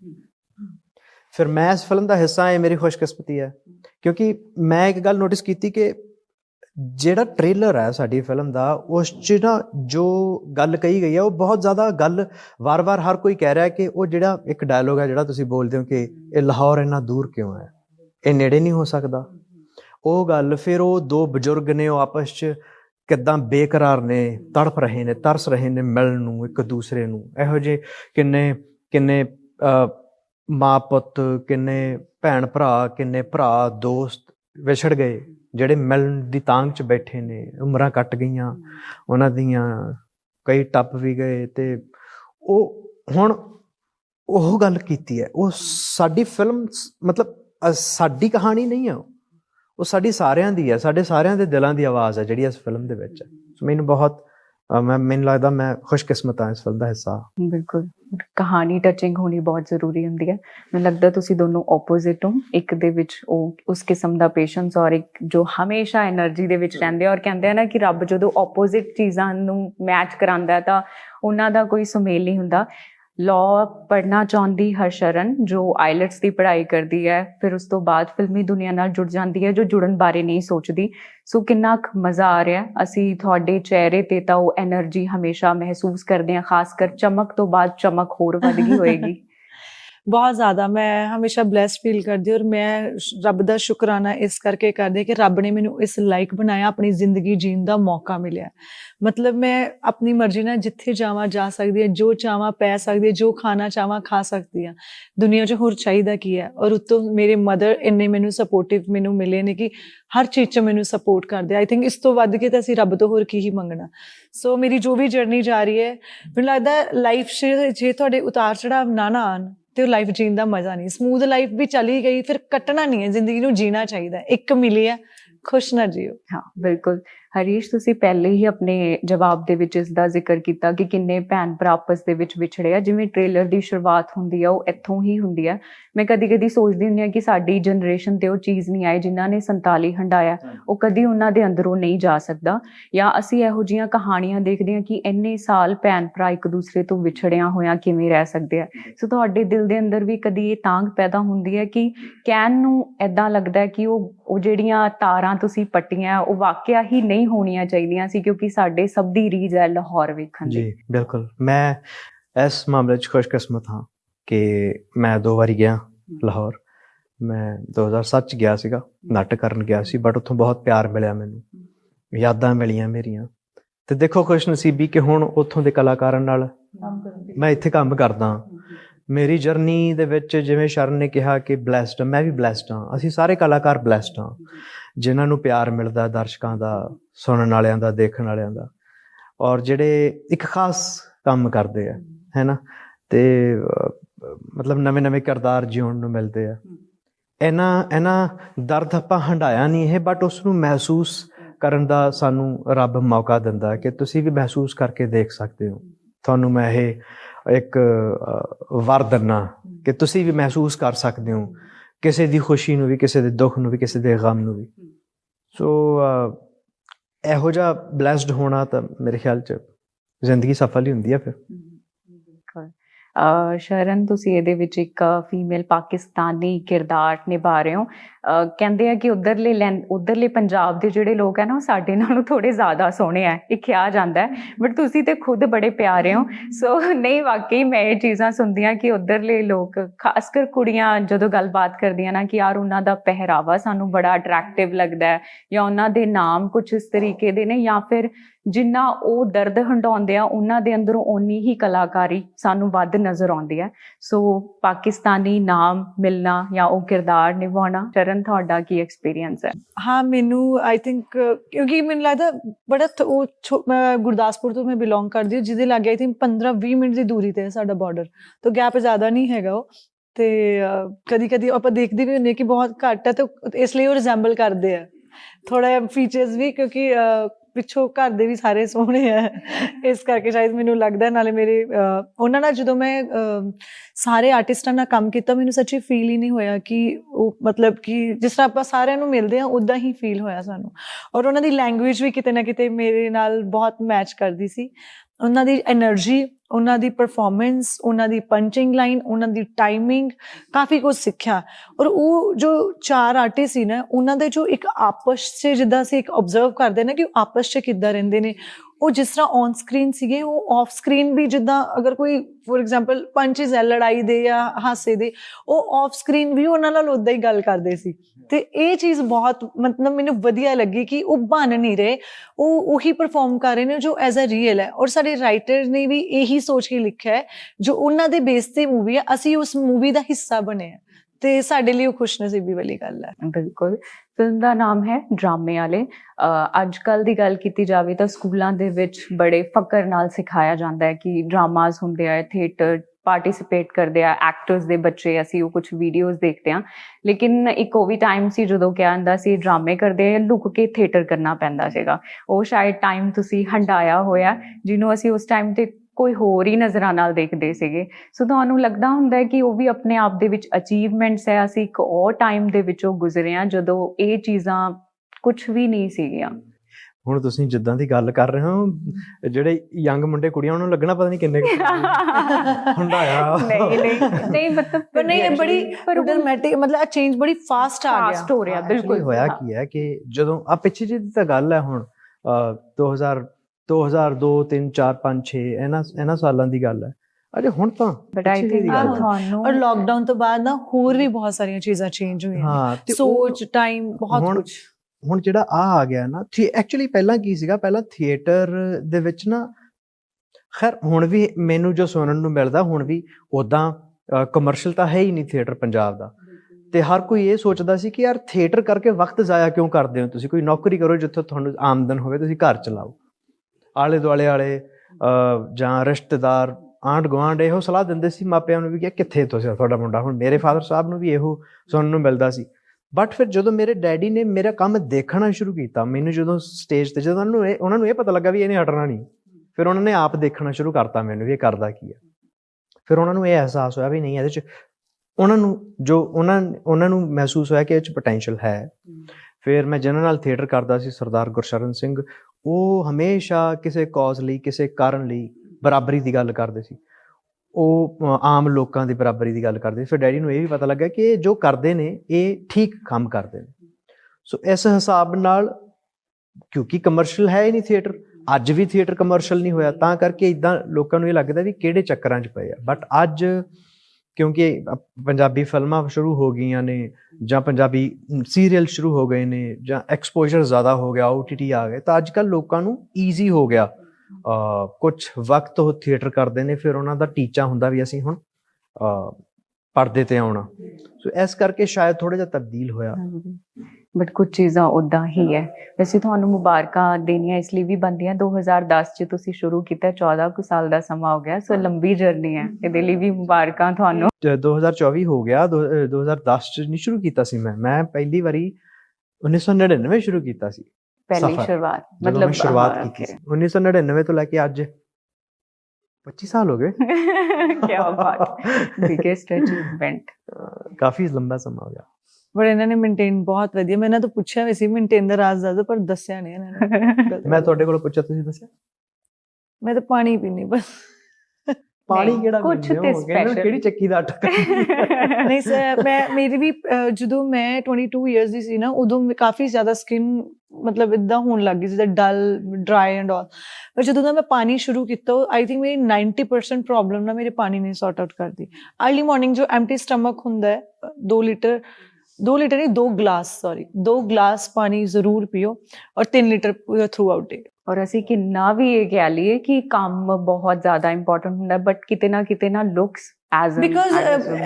ਫਿਰ ਮੈਂ ਇਸ ਫਿਲਮ ਦਾ ਹਿੱਸਾ ਇਹ ਮੇਰੀ ਖੁਸ਼ਕਿਸਮਤੀ ਹੈ। ਕਿਉਂਕਿ ਮੈਂ ਇੱਕ ਗੱਲ ਨੋਟਿਸ ਕੀਤੀ ਕਿ ਜਿਹੜਾ ਟ੍ਰੇਲਰ ਹੈ ਸਾਡੀ ਫਿਲਮ ਦਾ, ਉਸ 'ਚ ਨਾ ਜੋ ਗੱਲ ਕਹੀ ਗਈ ਹੈ, ਉਹ ਬਹੁਤ ਜ਼ਿਆਦਾ ਗੱਲ ਵਾਰ-ਵਾਰ ਹਰ ਕੋਈ ਕਹਿ ਰਿਹਾ ਕਿ ਉਹ ਜਿਹੜਾ ਇੱਕ ਡਾਇਲੋਗ ਹੈ ਜਿਹੜਾ ਤੁਸੀਂ ਬੋਲਦੇ ਹੋ ਕਿ ਇਹ ਲਾਹੌਰ ਇੰਨਾ ਦੂਰ ਕਿਉਂ ਹੈ? ਇਹ ਨੇੜੇ ਨਹੀਂ ਹੋ ਸਕਦਾ। ਉਹ ਗੱਲ ਫਿਰ ਉਹ ਦੋ ਬਜ਼ੁਰਗ ਨੇ ਉਹ ਆਪਸ 'ਚ ਕਿੱਦਾਂ ਬੇਕਰਾਰ ਨੇ, ਤੜਫ ਰਹੇ ਨੇ, ਤਰਸ ਰਹੇ ਨੇ ਮਿਲਣ ਨੂੰ ਇੱਕ ਦੂਸਰੇ ਨੂੰ। ਇਹੋ ਜਿਹੇ ਕਿੰਨੇ ਕਿੰਨੇ ਮਾਂ ਪੁੱਤ ਕਿੰਨੇ ਭੈਣ ਭਰਾ ਕਿੰਨੇ ਭਰਾ, ਦੋਸਤ ਵਿਛੜ ਗਏ, ਜਿਹੜੇ ਮਿਲਣ ਦੀ ਤਾਂਗ 'ਚ ਬੈਠੇ ਨੇ, ਉਮਰਾਂ ਕੱਟ ਗਈਆਂ, ਉਹਨਾਂ ਦੀਆਂ ਕਈ ਟੱਪ ਵੀ ਗਏ ਤੇ ਉਹ ਹੁਣ ਉਹ ਗੱਲ ਕੀਤੀ ਹੈ, ਉਹ ਸਾਡੀ ਫਿਲਮ ਮਤਲਬ ਸਾਡੀ ਕਹਾਣੀ ਨਹੀਂ ਹੈ ਉਹ ਉਹ ਸਾਡੀ ਸਾਰਿਆਂ ਦੀ ਹੈ, ਸਾਡੇ ਸਾਰਿਆਂ ਦੇ ਦਿਲਾਂ ਦੀ ਆਵਾਜ਼ ਹੈ ਜਿਹੜੀ ਇਸ ਫਿਲਮ ਦੇ ਵਿੱਚ ਹੈ। ਸੋ ਮੈਨੂੰ ਬਹੁਤ ਮੈਂ, ਮੈਨੂੰ ਲੱਗਦਾ ਮੈਂ ਖੁਸ਼ਕਿਸਮਤ ਆ ਇਸ ਫਿਲਮ ਦਾ ਹਿੱਸਾ। ਬਿਲਕੁਲ। ਕਹਾਣੀ ਟੱਚਿੰਗ ਹੋਣੀ ਬਹੁਤ ਜ਼ਰੂਰੀ ਹੁੰਦੀ ਹੈ। ਮੈਨੂੰ ਲੱਗਦਾ ਤੁਸੀਂ ਦੋਨੋਂ ਆਪੋਜ਼ਿਟ ਹੋ। ਇੱਕ ਦੇ ਵਿੱਚ ਉਹ, ਉਸ ਕਿਸਮ ਦਾ ਪੇਸ਼ੈਂਸ ਔਰ ਇੱਕ ਜੋ ਹਮੇਸ਼ਾ એનર્ਜੀ ਦੇ ਵਿੱਚ ਰਹਿੰਦੇ ਔਰ ਕਹਿੰਦੇ ਆ ਨਾ ਕਿ ਰੱਬ ਜਦੋਂ ਆਪੋਜ਼ਿਟ ਚੀਜ਼ਾਂ ਨੂੰ ਮੈਚ ਕਰਾਂਦਾ ਤਾਂ ਉਹਨਾਂ ਦਾ ਕੋਈ ਸੁਮੇਲ ਨਹੀਂ ਹੁੰਦਾ। ਲਾਅ ਪੜਨਾ ਚਾਹੁੰਦੀ ਹਰ ਸ਼ਰਨ ਜੋ ਆਈਲਟਸ ਦੀ ਪੜ੍ਹਾਈ ਕਰਦੀ ਹੈ, ਫਿਰ ਉਸ ਤੋਂ ਬਾਅਦ ਫਿਲਮੀ ਦੁਨੀਆ ਨਾਲ ਜੁੜ ਜਾਂਦੀ ਹੈ, ਜੋ ਜੁੜਨ ਬਾਰੇ ਨਹੀਂ ਸੋਚਦੀ। ਸੋ ਕਿੰਨਾ ਮਜ਼ਾ ਆ ਰਿਹਾ। ਅਸੀਂ ਤੁਹਾਡੇ ਚਿਹਰੇ ਤੇ ਤਾਂ ਉਹ એનર્ਜੀ ਹਮੇਸ਼ਾ ਮਹਿਸੂਸ ਕਰਦੇ ਹਾਂ ਖਾਸ ਕਰ ਚਮਕ ਤੋਂ ਬਾਅਦ ਚਮਕ ਹੋਰ ਵੱਧ ਗਈ ਹੋਏਗੀ। ਬਹੁਤ ਜ਼ਿਆਦਾ ਮੈਂ ਹਮੇਸ਼ਾ ਬlesed ਫੀਲ ਕਰਦੀ ਔਰ ਮੈਂ ਰੱਬ ਦਾ ਸ਼ੁਕਰਾਨਾ ਇਸ ਕਰਕੇ ਕਰਦੀ ਕਿ ਰੱਬ ਨੇ ਮੈਨੂੰ ਇਸ ਲਾਇਕ ਬਣਾਇਆ, ਆਪਣੀ ਜ਼ਿੰਦਗੀ ਜੀਣ ਦਾ ਮੌਕਾ ਮਿਲਿਆ। ਮਤਲਬ ਮੈਂ ਆਪਣੀ ਮਰਜ਼ੀ ਨਾਲ ਜਿੱਥੇ ਜਾਵਾਂ ਜਾ ਸਕਦੀ ਹਾਂ, ਜੋ ਚਾਹਾਂ ਪੈ ਸਕਦੀ ਹਾਂ, ਜੋ ਖਾਣਾ ਚਾਹਾਂ ਖਾ ਸਕਦੀ ਹਾਂ। ਦੁਨੀਆ 'ਚ ਹੋਰ ਚਾਹੀਦਾ ਕੀ ਹੈ? ਔਰ ਉਤੋਂ ਮੇਰੇ ਮਦਰ ਇੰਨੇ ਮੈਨੂੰ ਸਪੋਰਟਿਵ ਮੈਨੂੰ ਮਿਲੇ ਨੇ ਕਿ ਹਰ ਚੀਜ਼ 'ਚ ਮੈਨੂੰ ਸਪੋਰਟ ਕਰਦੇ ਆਈ ਥਿੰਕ ਇਸ ਤੋਂ ਵੱਧ ਕੇ ਤਾਂ ਅਸੀਂ ਰੱਬ ਤੋਂ ਹੋਰ ਕੀ ਹੀ ਮੰਗਣਾ। ਸੋ ਮੇਰੀ ਜੋ ਵੀ ਜਰਨੀ ਜਾ ਰਹੀ ਹੈ, ਮੈਨੂੰ ਲੱਗਦਾ ਲਾਈਫ 'ਚ ਜੇ ਤੁਹਾਡੇ ਉਤਾਰ ਚੜਾਵ ਨਾ ਨਾ ਆਣ ਤੇ ਉਹ ਲਾਈਫ ਜੀਣ ਦਾ ਮਜ਼ਾ ਨਹੀਂ। ਸਮੂਥ ਲਾਈਫ ਵੀ ਚਲੀ ਗਈ, ਫਿਰ ਕੱਟਣਾ ਨਹੀਂ ਹੈ। ਜ਼ਿੰਦਗੀ ਨੂੰ ਜੀਣਾ ਚਾਹੀਦਾ ਇੱਕ ਮਿਲੀ ਹੈ, ਖੁਸ਼ ਨਾ ਜੀਓ। ਹਾਂ, ਬਿਲਕੁਲ। ਹਰੀਸ਼ ਤੁਸੀਂ ਪਹਿਲੇ ਹੀ ਆਪਣੇ ਜਵਾਬ ਦੇ ਵਿੱਚ ਇਸ ਦਾ ਜ਼ਿਕਰ ਕੀਤਾ ਕਿ ਕਿੰਨੇ ਭੈਣ ਭਰਾ ਆਪਸ ਦੇ ਵਿੱਚ ਵਿਛੜੇ ਆ। ਜਿਵੇਂ ਟ੍ਰੇਲਰ ਦੀ ਸ਼ੁਰੂਆਤ ਹੁੰਦੀ ਆ ਉਹ ਇੱਥੋਂ ਹੀ ਹੁੰਦੀ ਆ। ਮੈਂ ਕਦੀ ਕਦੀ ਸੋਚਦੀ ਹੁੰਦੀ ਆ ਕਿ ਸਾਡੀ ਜਨਰੇਸ਼ਨ ਤੇ ਉਹ ਚੀਜ਼ ਨਹੀਂ ਆਈ ਜਿਨ੍ਹਾਂ ਨੇ 47 ਹੰਡਾਇਆ। ਉਹ ਕਦੀ ਉਹਨਾਂ ਦੇ ਅੰਦਰੋਂ ਨਹੀਂ ਜਾ ਸਕਦਾ। ਜਾਂ ਅਸੀਂ ਇਹੋ ਜੀਆਂ ਕਹਾਣੀਆਂ ਦੇਖਦੇ ਹਾਂ ਕਿ ਇੰਨੇ ਸਾਲ ਭੈਣ ਭਰਾ ਇੱਕ ਦੂਸਰੇ ਤੋਂ ਵਿਛੜਿਆ ਹੋਇਆਂ ਕਿਵੇਂ ਰਹਿ ਸਕਦੇ ਆ। ਸੋ ਤੁਹਾਡੇ ਦਿਲ ਦੇ ਅੰਦਰ ਵੀ ਕਦੀ ਇਹ ਤਾਂਗ ਪੈਦਾ ਹੁੰਦੀ ਹੈ ਕਿ ਕੈਨ ਨੂੰ ਐਦਾਂ ਲੱਗਦਾ ਕਿ ਉਹ ਉਹ ਜਿਹੜੀਆਂ ਤਾਰਾਂ ਤੁਸੀਂ ਪੱਟੀਆਂ ਉਹ ਵਾਕਿਆ ਹੀ ਨਹੀਂ ਹੋਣੀਆਂ ਚਾਹੀਦੀਆਂ ਸੀ ਕਿਉਂਕਿ ਸਾਡੇ ਸਭ ਦੀ ਰੀਝ ਹੈ ਲਾਹੌਰ ਵੇਖਣ ਦੀ। ਜੀ ਬਿਲਕੁਲ। ਮੈਂ ਇਸ ਮਾਮਲੇ 'ਚ ਖੁਸ਼ਕਿਸਮਤ ਹਾਂ ਕਿ ਮੈਂ ਦੋ ਵਾਰੀ ਗਿਆ ਲਾਹੌਰ। ਮੈਂ 2007 ਚ ਗਿਆ ਸੀਗਾ ਨਾਟਕ ਕਰਨ ਗਿਆ ਸੀ ਬਟ ਉੱਥੋਂ ਬਹੁਤ ਪਿਆਰ ਮਿਲਿਆ ਮੈਨੂੰ। ਯਾਦਾਂ ਮਿਲੀਆਂ ਮੇਰੀਆਂ। ਤੇ ਦੇਖੋ ਖੁਸ਼ਨਸੀਬੀ ਕਿ ਹੁਣ ਉੱਥੋਂ ਦੇ ਕਲਾਕਾਰਾਂ ਨਾਲ ਮੈਂ ਇੱਥੇ ਕੰਮ ਕਰਦਾ। ਮੇਰੀ ਜਰਨੀ ਦੇ ਵਿੱਚ ਜਿਵੇਂ ਸ਼ਰਨ ਨੇ ਕਿਹਾ ਕਿ ਬlesed ਮੈਂ ਵੀ ਬlesed ਹਾਂ। ਅਸੀਂ ਸਾਰੇ ਕਲਾਕਾਰ ਬlesed ਹਾਂ। ਜਿਨ੍ਹਾਂ ਨੂੰ ਪਿਆਰ ਮਿਲਦਾ ਦਰਸ਼ਕਾਂ ਦਾ ਸੁਣਨ ਵਾਲਿਆਂ ਦਾ ਦੇਖਣ ਵਾਲਿਆਂ ਦਾ। ਔਰ ਜਿਹੜੇ ਇੱਕ ਖਾਸ ਕੰਮ ਕਰਦੇ ਆ ਹੈਨਾ? ਤੇ ਮਤਲਬ ਨਵੇਂ-ਨਵੇਂ ਕਿਰਦਾਰ ਜਿਉਣ ਨੂੰ ਮਿਲਦੇ ਆ। ਇਹਨਾਂ ਇਹਨਾਂ ਦਰਦ ਆਪਾਂ ਹੰਡਾਇਆ ਨਹੀਂ ਇਹ ਬਟ ਉਸ ਨੂੰ ਮਹਿਸੂਸ ਕਰਨ ਦਾ ਸਾਨੂੰ ਰੱਬ ਮੌਕਾ ਦਿੰਦਾ ਕਿ ਤੁਸੀਂ ਵੀ ਮਹਿਸੂਸ ਕਰਕੇ ਦੇਖ ਸਕਦੇ ਹੋ। ਤੁਹਾਨੂੰ ਮੈਂ ਇਹ ਇੱਕ ਵਰ ਦਿੰਨਾ ਕਿ ਤੁਸੀਂ ਵੀ ਮਹਿਸੂਸ ਕਰ ਸਕਦੇ ਹੋ। ਕਿਸੇ ਦੀ ਖੁਸ਼ੀ ਨੂੰ ਵੀ ਕਿਸੇ ਦੇ ਦੁੱਖ ਨੂੰ ਵੀ ਕਿਸੇ ਦੇ ਗਮ ਨੂੰ ਵੀ ਸੋ ਇਹੋ ਜਿਹਾ ਬlesed ਹੋਣਾ ਤਾਂ ਮੇਰੇ ਖਿਆਲ ਚ ਜ਼ਿੰਦਗੀ ਸਫਲ ਹੀ ਹੁੰਦੀ ਹੈ ਫਿਰ ਸ਼ਰਨ ਤੁਸੀਂ ਇਹਦੇ ਵਿੱਚ ਇੱਕ ਫੀਮੇਲ ਪਾਕਿਸਤਾਨੀ ਕਿਰਦਾਰ ਨਿਭਾ ਰਹੇ ਹੋ ਕਹਿੰਦੇ ਆ ਕਿ ਉਧਰਲੇ ਉਧਰਲੇ ਪੰਜਾਬ ਦੇ ਜਿਹੜੇ ਲੋਕ ਹੈ ਨਾ, ਉਹ ਸਾਡੇ ਨਾਲੋਂ ਥੋੜੇ ਜ਼ਿਆਦਾ ਸੋਹਣੇ ਆ, ਇਹ ਕਿਹਾ ਜਾਂਦਾ ਬਟ ਤੁਸੀਂ ਤੇ ਖੁਦ ਬੜੇ ਪਿਆਰੇ ਹੋ। ਸੋ ਨਹੀਂ, ਵਾਕਈ ਮੈਂ ਇਹ ਚੀਜ਼ਾਂ ਸੁਣਦੀਆਂ ਕਿ ਉਧਰਲੇ ਲੋਕ, ਖਾਸ ਕਰ ਕੁੜੀਆਂ, ਜਦੋਂ ਗੱਲਬਾਤ ਕਰਦੀਆਂ ਨਾ ਕਿ ਯਾਰ ਉਹਨਾਂ ਦਾ ਪਹਿਰਾਵਾ ਸਾਨੂੰ ਬੜਾ ਅਟਰੈਕਟਿਵ ਲੱਗਦਾ ਹੈ, ਜਾਂ ਉਹਨਾਂ ਦੇ ਨਾਮ ਕੁਝ ਇਸ ਤਰੀਕੇ ਦੇ ਨੇ, ਜਾਂ ਫਿਰ ਜਿੰਨਾ ਉਹ ਦਰਦ ਹੰਡਾਉਂਦੇ ਆ, ਉਹਨਾਂ ਦੇ ਅੰਦਰੋਂ ਓਨੀ ਹੀ ਕਲਾਕਾਰੀ ਸਾਨੂੰ ਵੱਧ ਨਜ਼ਰ ਆਉਂਦੀ ਹੈ। ਸੋ ਪਾਕਿਸਤਾਨੀ ਨਾਮ ਮਿਲਣਾ ਜਾਂ ਉਹ ਕਿਰਦਾਰ ਨਿਭਾਉਣਾ ਚਰਨ ਤੁਹਾਡਾ ਕੀ ਐਕਸਪੀਰੀਅੰਸ ਹੈ? ਹਾਂ, ਮੈਨੂੰ ਆਈ ਥਿੰਕ ਕਿਉਂਕਿ ਮੈਨੂੰ ਲੱਗਦਾ ਬੜਾ ਉਹ ਗੁਰਦਾਸਪੁਰ ਤੋਂ ਮੈਂ ਬਿਲੋਂਗ ਕਰਦੀ ਹਾਂ, ਜਿਹਦੇ ਲਾਗੇ ਆਈ ਥਿੰਕ 15-20 ਮਿੰਟ ਦੀ ਦੂਰੀ ਤੇ ਹੈ ਸਾਡਾ ਬਾਰਡਰ ਤਾਂ ਗੈਪ ਜ਼ਿਆਦਾ ਨਹੀਂ ਹੈਗਾ ਉਹ। ਤੇ ਕਦੀ ਕਦੀ ਆਪਾਂ ਦੇਖਦੇ ਵੀ ਹੁੰਦੇ ਹਾਂ ਕਿ ਬਹੁਤ ਘੱਟ ਹੈ, ਤੇ ਇਸ ਲਈ ਉਹ ਰਿਜ਼ੈਂਬਲ ਕਰਦੇ ਆ। ਥੋੜਾ ਫੀਚਰਸ ਵੀ, ਕਿਉਂਕਿ ਪਿੱਛੋਂ ਘਰ ਦੇ ਵੀ ਸਾਰੇ ਸੋਹਣੇ ਆ। ਇਸ ਕਰਕੇ ਸ਼ਾਇਦ ਮੈਨੂੰ ਲੱਗਦਾ ਨਾਲੇ ਮੇਰੇ ਉਹਨਾਂ ਨਾਲ ਜਦੋਂ ਮੈਂ ਸਾਰੇ ਆਰਟਿਸਟਾਂ ਨਾਲ ਕੰਮ ਕੀਤਾ, ਮੈਨੂੰ ਸੱਚੀ ਫੀਲ ਹੀ ਨਹੀਂ ਹੋਇਆ ਕਿ ਉਹ ਮਤਲਬ ਕਿ ਜਿਸ ਤਰ੍ਹਾਂ ਆਪਾਂ ਸਾਰਿਆਂ ਨੂੰ ਮਿਲਦੇ ਆ ਉਦਾਂ ਹੀ ਫੀਲ ਹੋਇਆ ਸਾਨੂੰ। ਔਰ ਉਹਨਾਂ ਦੀ ਲੈਂਗੁਏਜ ਵੀ ਕਿਤੇ ਨਾ ਕਿਤੇ ਮੇਰੇ ਨਾਲ ਬਹੁਤ ਮੈਚ ਕਰਦੀ ਸੀ। ਉਹਨਾਂ ਦੀ એનર્ਜੀ ਉਹਨਾਂ ਦੀ ਪਰਫਾਰਮੈਂਸ ਉਹਨਾਂ ਦੀ ਪੰਚਿੰਗ ਲਾਈਨ ਉਹਨਾਂ ਦੀ ਟਾਈਮਿੰਗ ਕਾਫੀ ਕੁਝ ਸਿੱਖਿਆ। ਔਰ ਉਹ ਜੋ ਚਾਰ ਆਰਟਿਸਟ ਸੀ ਨਾ, ਉਹਨਾਂ ਦੇ ਜੋ ਇੱਕ ਆਪਸ 'ਚ ਜਿੱਦਾਂ ਸੀ ਇੱਕ ਆਬਜ਼ਰਵ ਕਰਦੇ ਨੇ ਕਿ ਉਹ ਆਪਸ 'ਚ ਕਿੱਦਾਂ ਰਹਿੰਦੇ ਨੇ ਉਹ ਜਿਸ ਤਰ੍ਹਾਂ ਔਨ ਸਕਰੀਨ ਸੀਗੇ, ਉਹ ਆਫ ਸਕਰੀਨ ਵੀ ਜਿੱਦਾਂ ਅਗਰ ਕੋਈ ਫੋਰ ਐਗਜ਼ਾਮਪਲ ਪੰਚਸ ਹੈ, ਲੜਾਈ ਦੇ ਜਾਂ ਹਾਸੇ ਦੇ, ਉਹ ਆਫ ਸਕਰੀਨ ਵੀ ਉਹਨਾਂ ਨਾਲ ਉਦਾਂ ਹੀ ਗੱਲ ਕਰਦੇ ਸੀ। ਤੇ ਇਹ ਚੀਜ਼ ਬਹੁਤ ਮਤਲਬ ਮੈਨੂੰ ਵਧੀਆ ਲੱਗੀ ਕਿ ਉਹ ਬਣ ਨਹੀਂ ਰਹੇ। ਉਹ ਉਹੀ ਪਰਫਾਰਮ ਕਰ ਰਹੇ ਨੇ ਜੋ ਐਜ਼ ਅ ਰੀਅਲ ਹੈ। ਔਰ ਸਾਡੇ ਰਾਈਟਰ ਨੇ ਵੀ ਇਹੀ ਸੋਚ ਕੇ ਲਿਖਿਆ ਹੈ, ਜੋ ਉਹਨਾਂ ਦੇ ਬੇਸ ਤੇ ਮੂਵੀ ਹੈ, ਅਸੀਂ ਉਸ ਮੂਵੀ ਦਾ ਹਿੱਸਾ ਬਣੇ ਹਾਂ। ਤੇ ਸਾਡੇ ਲਈ ਉਹ ਖੁਸ਼ਨਸੀਬੀ ਵਾਲੀ ਗੱਲ ਹੈ। ਬਿਲਕੁਲ। ਫਿਲਮ ਦਾ ਨਾਮ ਹੈ ਡਰਾਮੇ ਵਾਲੇ। ਅੱਜ ਕੱਲ ਦੀ ਗੱਲ ਕੀਤੀ ਜਾਵੇ ਤਾਂ ਸਕੂਲਾਂ ਦੇ ਵਿੱਚ ਬੜੇ ਫਕਰ ਨਾਲ ਸਿਖਾਇਆ ਜਾਂਦਾ ਹੈ ਕਿ ਡਰਾਮਾਸ ਹੁੰਦੇ ਆ, ਥੀਏਟਰ ਪਾਰਟਿਸਿਪੇਟ ਕਰਦੇ ਆ, ਐਕਟਰਸ ਦੇ ਬੱਚੇ ਅਸੀਂ ਉਹ ਕੁਝ ਵੀਡੀਓਜ਼ ਦੇਖਦੇ ਆ ਲੇਕਿਨ ਇੱਕ ਉਹ ਵੀ ਟਾਈਮ ਸੀ ਜਦੋਂ ਕਿਹਾ ਜਾਂਦਾ ਸੀ ਡਰਾਮੇ ਕਰਦੇ ਆ, ਲੁਕ ਕੇ ਥੀਏਟਰ ਕਰਨਾ ਪੈਂਦਾ ਸੀਗਾ। ਉਹ ਸ਼ਾਇਦ ਟਾਈਮ ਤੁਸੀਂ ਹੰਡਾਇਆ ਹੋਇਆ, ਜਿਹਨੂੰ ਅਸੀਂ ਉਸ ਟਾਈਮ ਤੇ ਕੋਈ ਹੋਰ ਹੀ ਨਜ਼ਰਾਂ ਨਾਲ ਦੇਖਦੇ ਸੀਗੇ। ਸੋ ਤੁਹਾਨੂੰ ਲੱਗਦਾ ਹੁੰਦਾ ਹੈ ਕਿ ਉਹ ਵੀ ਆਪਣੇ ਆਪ ਦੇ ਵਿੱਚ ਅਚੀਵਮੈਂਟਸ ਹੈ ਅਸੀਂ ਇੱਕ ਹੋਰ ਟਾਈਮ ਦੇ ਵਿੱਚੋਂ ਗੁਜ਼ਰੇ ਆ ਜਦੋਂ ਇਹ ਚੀਜ਼ਾਂ ਕੁਝ ਵੀ ਨਹੀਂ ਸੀਗੀਆਂ। ਹੁਣ ਤੁਸੀਂ ਜਿੱਦਾਂ ਦੀ ਗੱਲ ਕਰ ਰਹੇ ਹੋ ਜਿਹੜੇ ਯੰਗ ਮੁੰਡੇ ਕੁੜੀਆਂ ਉਹਨਾਂ ਨੂੰ ਲੱਗਣਾ ਪਤਾ ਨਹੀਂ ਕਿੰਨੇ ਹੰਡਾਇਆ। ਨਹੀਂ ਨਹੀਂ ਨਹੀਂ ਮਤਲਬ ਪਰ ਨਹੀਂ ਇਹ ਬੜੀ ਪਰ ਉਹ ਡਰਾਮੈਟਿਕ ਮਤਲਬ ਆ ਚੇਂਜ ਬੜੀ ਫਾਸਟ ਆ ਗਿਆ। ਫਾਸਟ ਹੋ ਰਿਹਾ ਬਿਲਕੁਲ। ਹੋਇਆ। ਕੀ ਹੈ ਕਿ ਜਦੋਂ ਆ ਪਿੱਛੇ ਜਿਹੀ ਤਾਂ ਗੱਲ ਹੈ ਹੁਣ ਅਹ, 2000 2002 3 4 5 6 ਇਹਨਾਂ ਇਹਨਾਂ ਸਾਲਾਂ ਦੀ ਗੱਲ ਹੈ। ਅਜੇ ਹੁਣ ਤਾਂ ਬਟ ਆਈ ਥਿੰਕ। ਤੁਹਾਨੂੰ ਔਰ ਲਾਕਡਾਊਨ ਤੋਂ ਬਾਅਦ ਨਾ ਹੋਰ ਵੀ ਬਹੁਤ ਸਾਰੀਆਂ ਚੀਜ਼ਾਂ ਚੇਂਜ ਹੋਈਆਂ। ਹਾਂ ਸੋਚ ਟਾਈਮ ਬਹੁਤ ਹੁਣ- ਕੁਝ ਹੁਣ ਜਿਹੜਾ ਆ ਆ ਗਿਆ ਨਾ ਥੀ ਐਕਚੁਅਲੀ ਪਹਿਲਾਂ ਕੀ ਸੀਗਾ? ਪਹਿਲਾਂ ਥੀਏਟਰ ਦੇ ਵਿੱਚ ਨਾ ਖੈਰ ਹੁਣ ਵੀ ਮੈਨੂੰ ਜੋ ਸੁਣਨ ਨੂੰ ਮਿਲਦਾ ਹੁਣ ਵੀ ਉਦਾਂ ਕਮਰਸ਼ੀਅਲ ਤਾਂ ਹੈ ਹੀ ਨਹੀਂ ਥੀਏਟਰ ਪੰਜਾਬ ਦਾ। ਤੇ ਹਰ ਕੋਈ ਇਹ ਸੋਚਦਾ ਸੀ ਕਿ ਯਾਰ ਥੀਏਟਰ ਕਰਕੇ ਵਕਤ ਜ਼ਾਇਆ ਕਿਉਂ ਕਰਦੇ ਹੋ ਤੁਸੀਂ? ਕੋਈ ਨੌਕਰੀ ਕਰੋ ਜਿੱਥੋਂ ਤੁਹਾਨੂੰ ਆਮਦਨ ਹੋਵੇ ਤੁਸੀਂ ਘਰ ਚਲਾਓ। ਆਲੇ ਦੁਆਲੇ ਵਾਲੇ ਜਾਂ ਰਿਸ਼ਤੇਦਾਰ ਆਂਢ ਗੁਆਂਢ ਇਹੋ ਸਲਾਹ ਦਿੰਦੇ ਸੀ ਮਾਪਿਆਂ ਨੂੰ ਵੀ ਕਿ ਕਿੱਥੇ ਤੁਸੀਂ ਤੁਹਾਡਾ ਮੁੰਡਾ? ਹੁਣ ਮੇਰੇ ਫਾਦਰ ਸਾਹਿਬ ਨੂੰ ਵੀ ਇਹੋ ਸੁਣਨ ਨੂੰ ਮਿਲਦਾ ਸੀ। ਬਟ ਫਿਰ ਜਦੋਂ ਮੇਰੇ ਡੈਡੀ ਨੇ ਮੇਰਾ ਕੰਮ ਦੇਖਣਾ ਸ਼ੁਰੂ ਕੀਤਾ, ਮੈਨੂੰ ਜਦੋਂ ਸਟੇਜ ਤੇ ਜਦੋਂ ਉਹਨਾਂ ਨੂੰ ਇਹ, ਉਹਨਾਂ ਨੂੰ ਇਹ ਪਤਾ ਲੱਗਾ ਵੀ ਇਹਨੇ ਹਟਣਾ ਨਹੀਂ, ਫਿਰ ਉਹਨਾਂ ਨੇ ਆਪ ਦੇਖਣਾ ਸ਼ੁਰੂ ਕਰਤਾ ਮੈਨੂੰ ਵੀ ਇਹ ਕਰਦਾ ਕੀ ਹੈ ਫਿਰ ਉਹਨਾਂ ਨੂੰ ਇਹ ਅਹਿਸਾਸ ਹੋਇਆ ਵੀ ਨਹੀਂ ਇਹਦੇ ਚ, ਉਹਨਾਂ ਨੂੰ ਜੋ ਉਹਨਾਂ ਉਹਨਾਂ ਨੂੰ ਮਹਿਸੂਸ ਹੋਇਆ ਕਿ ਇਹ ਚ ਪੋਟੈਂਸ਼ੀਅਲ ਹੈ। ਫਿਰ ਮੈਂ ਜਿਹਨਾਂ ਨਾਲ ਥੀਏਟਰ ਕਰਦਾ ਸੀ, ਸਰਦਾਰ ਗੁਰਸ਼ਰਨ ਸਿੰਘ, ਉਹ ਹਮੇਸ਼ਾ ਕਿਸੇ ਕਾਜ਼ ਲਈ, ਕਿਸੇ ਕਾਰਨ ਲਈ ਬਰਾਬਰੀ ਦੀ ਗੱਲ ਕਰਦੇ ਸੀ। ਉਹ ਆਮ ਲੋਕਾਂ ਦੀ ਬਰਾਬਰੀ ਦੀ ਗੱਲ ਕਰਦੇ ਸੀ। ਫਿਰ ਡੈਡੀ ਨੂੰ ਇਹ ਵੀ ਪਤਾ ਲੱਗਾ ਕਿ ਇਹ ਜੋ ਕਰਦੇ ਨੇ, ਇਹ ਠੀਕ ਕੰਮ ਕਰਦੇ ਨੇ। ਸੋ ਇਸ ਹਿਸਾਬ ਨਾਲ ਕਿਉਂਕਿ ਕਮਰਸ਼ੀਅਲ ਹੈ ਹੀ ਨਹੀਂ ਥੀਏਟਰ ਅੱਜ ਵੀ ਥੀਏਟਰ ਕਮਰਸ਼ੀਅਲ ਨਹੀਂ ਹੋਇਆ, ਤਾਂ ਕਰਕੇ ਇਦਾਂ ਲੋਕਾਂ ਨੂੰ ਇਹ ਲੱਗਦਾ ਵੀ ਕਿਹੜੇ ਚੱਕਰਾਂ 'ਚ ਪਏ ਆ। ਬਟ ਅੱਜ ਕਿਉਂਕਿ ਪੰਜਾਬੀ ਫਿਲਮਾਂ ਸ਼ੁਰੂ ਹੋ ਗਈਆਂ ਨੇ ਜਾਂ ਪੰਜਾਬੀ ਸੀਰੀਅਲ ਸ਼ੁਰੂ ਹੋ ਗਏ ਨੇ ਜਾਂ ਐਕਸਪੋਜ਼ਰ ਜ਼ਿਆਦਾ ਹੋ ਗਿਆ OTT ਆ ਗਏ, ਤਾਂ ਅੱਜ ਕੱਲ ਲੋਕਾਂ ਨੂੰ ਈਜ਼ੀ ਹੋ ਗਿਆ। ਕੁਝ ਵਕਤ ਉਹ ਥੀਏਟਰ ਕਰਦੇ ਨੇ, ਫਿਰ ਉਹਨਾਂ ਦਾ ਟੀਚਾ ਹੁੰਦਾ ਵੀ ਅਸੀਂ ਹੁਣ ਪਰਦੇ ਤੇ ਆਉਣਾ। ਸੋ ਇਸ ਕਰਕੇ ਸ਼ਾਇਦ ਥੋੜਾ ਜਿਹਾ ਤਬਦੀਲ ਹੋਇਆ। ਬਟ ਕੁਝ ਚੀਜ਼ਾਂ ਉਦਾਂ ਹੀ ਹੈ। ਵੈਸੇ ਤੁਹਾਨੂੰ ਮੁਬਾਰਕਾਂ ਦੇਣੀਆਂ ਇਸ ਲਈ ਵੀ ਬੰਦੀਆਂ 2010 ਚ ਤੁਸੀਂ ਸ਼ੁਰੂ ਕੀਤਾ 14 ਕੁ ਸਾਲ ਦਾ ਸਮਾਂ ਹੋ ਗਿਆ। ਸੋ ਲੰਬੀ ਜਰਨੀ ਹੈ। ਇਹਦੇ ਲਈ ਵੀ ਮੁਬਾਰਕਾਂ ਤੁਹਾਨੂੰ। ਤੇ 2024 ਹੋ ਗਿਆ। ਦੋ- ਅ, 2010 ਚ ਨਹੀਂ ਸ਼ੁਰੂ ਕੀਤਾ ਸੀ ਮੈਂ। ਮੈਂ ਪਹਿਲੀ ਵਾਰੀ 1999 ਸ਼ੁਰੂ ਕੀਤਾ ਸੀ। ਪਹਿਲੀ। ਸ਼ੁਰੂਆਤ। ਜਦੋਂ ਮੈਂ ਸ਼ੁਰੂਆਤ ਕੀਤੀ ਸੀ। 1999 ਤੋਂ ਲੈ ਕੇ ਅੱਜ 25 ਸਾਲ ਹੋ ਗਏ ਕੀ ਬਾਤ ਬਿਗੇਸਟ ਅਚੀਵਮੈਂਟ ਅ, ਕਾਫੀ ਲੰਬਾ ਸਮਾਂ ਹੋ ਗਿਆ ਪਰ ਇਹਨਾਂ ਨੇ ਮੇਨਟੇਨ ਬਹੁਤ ਵਧੀਆ ਮੈਂ ਇਹਨਾਂ ਤੋਂ ਪੁੱਛਿਆ ਵੀ ਸੀ ਮੇਨਟੇਨ ਦਾ ਰਾਜ਼ ਦੱਸੋ ਪਰ ਦੱਸਿਆ ਨਹੀਂ ਇਹਨਾਂ ਨੇ ਮੈਂ ਤੁਹਾਡੇ ਕੋਲੋਂ ਪੁੱਛਿਆ ਤੁਸੀਂ ਦੱਸਿਆ ਮੈਂ ਤਾਂ ਪਾਣੀ ਪੀਣੀ ਬਸ ਪਾਣੀ ਨਹੀਂ, ਕਿਹੜਾ ਕੁਛ ਪੀਂਦੇ ਤੇ ਹੋਵੋਗੇ? ਇਹਨਾਂ ਨੂੰ special। ਕਿਹੜੀ ਚੱਕੀ ਦਾ ਆਟਾ ਨਹੀਂ ਸਰ ਮੈਂ ਮੇਰੀ ਵੀ ਅਹ, ਜਦੋਂ ਮੈਂ 22 ਇਅਰਸ ਦੀ ਸੀ ਨਾ ਉਦੋਂ ਮੈਂ ਕਾਫੀ ਜ਼ਿਆਦਾ ਸਕਿਨ ਮਤਲਬ ਇਦਾਂ ਹੋਣ ਲੱਗ ਗਈ ਸੀ ਡਲ ਡਰਾਈ ਐਂਡ ਆਲ ਪਰ ਜਦੋਂ ਦਾ ਮੈਂ ਪਾਣੀ ਸ਼ੁਰੂ ਕੀਤਾ ਆਈ ਥਿੰਕ ਮੇਰੀ 90% ਪ੍ਰੋਬਲਮ ਨਾ ਮੇਰੇ ਪਾਣੀ ਨੇ ਸੌਰਟ ਆਊਟ ਕਰਦੀ अर्ਲੀ ਮਾਰਨਿੰਗ ਜੋ ਐਮਟੀ ਸਟਮਕ ਹੁੰਦਾ ਹੈ 2 ਲੀਟਰ 2 ਲੀਟਰ ਨਹੀਂ 2 ਗਲਾਸ ਸੌਰੀ 2 ਗਲਾਸ ਪਾਣੀ ਜ਼ਰੂਰ ਪੀਓ ਔਰ 3 ਲੀਟਰ ਥਰੂ ਆਊਟ ਡੇ ਔਰ ਅਸੀਂ ਕਿੰਨਾ ਵੀ ਇਹ ਕਹਿ ਲਈਏ ਕਿ ਕੰਮ ਬਹੁਤ ਜ਼ਿਆਦਾ ਇੰਪੋਰਟੈਂਟ ਹੁੰਦਾ ਬਟ ਕਿਤੇ ਨਾ ਕਿਤੇ ਨਾ looks as because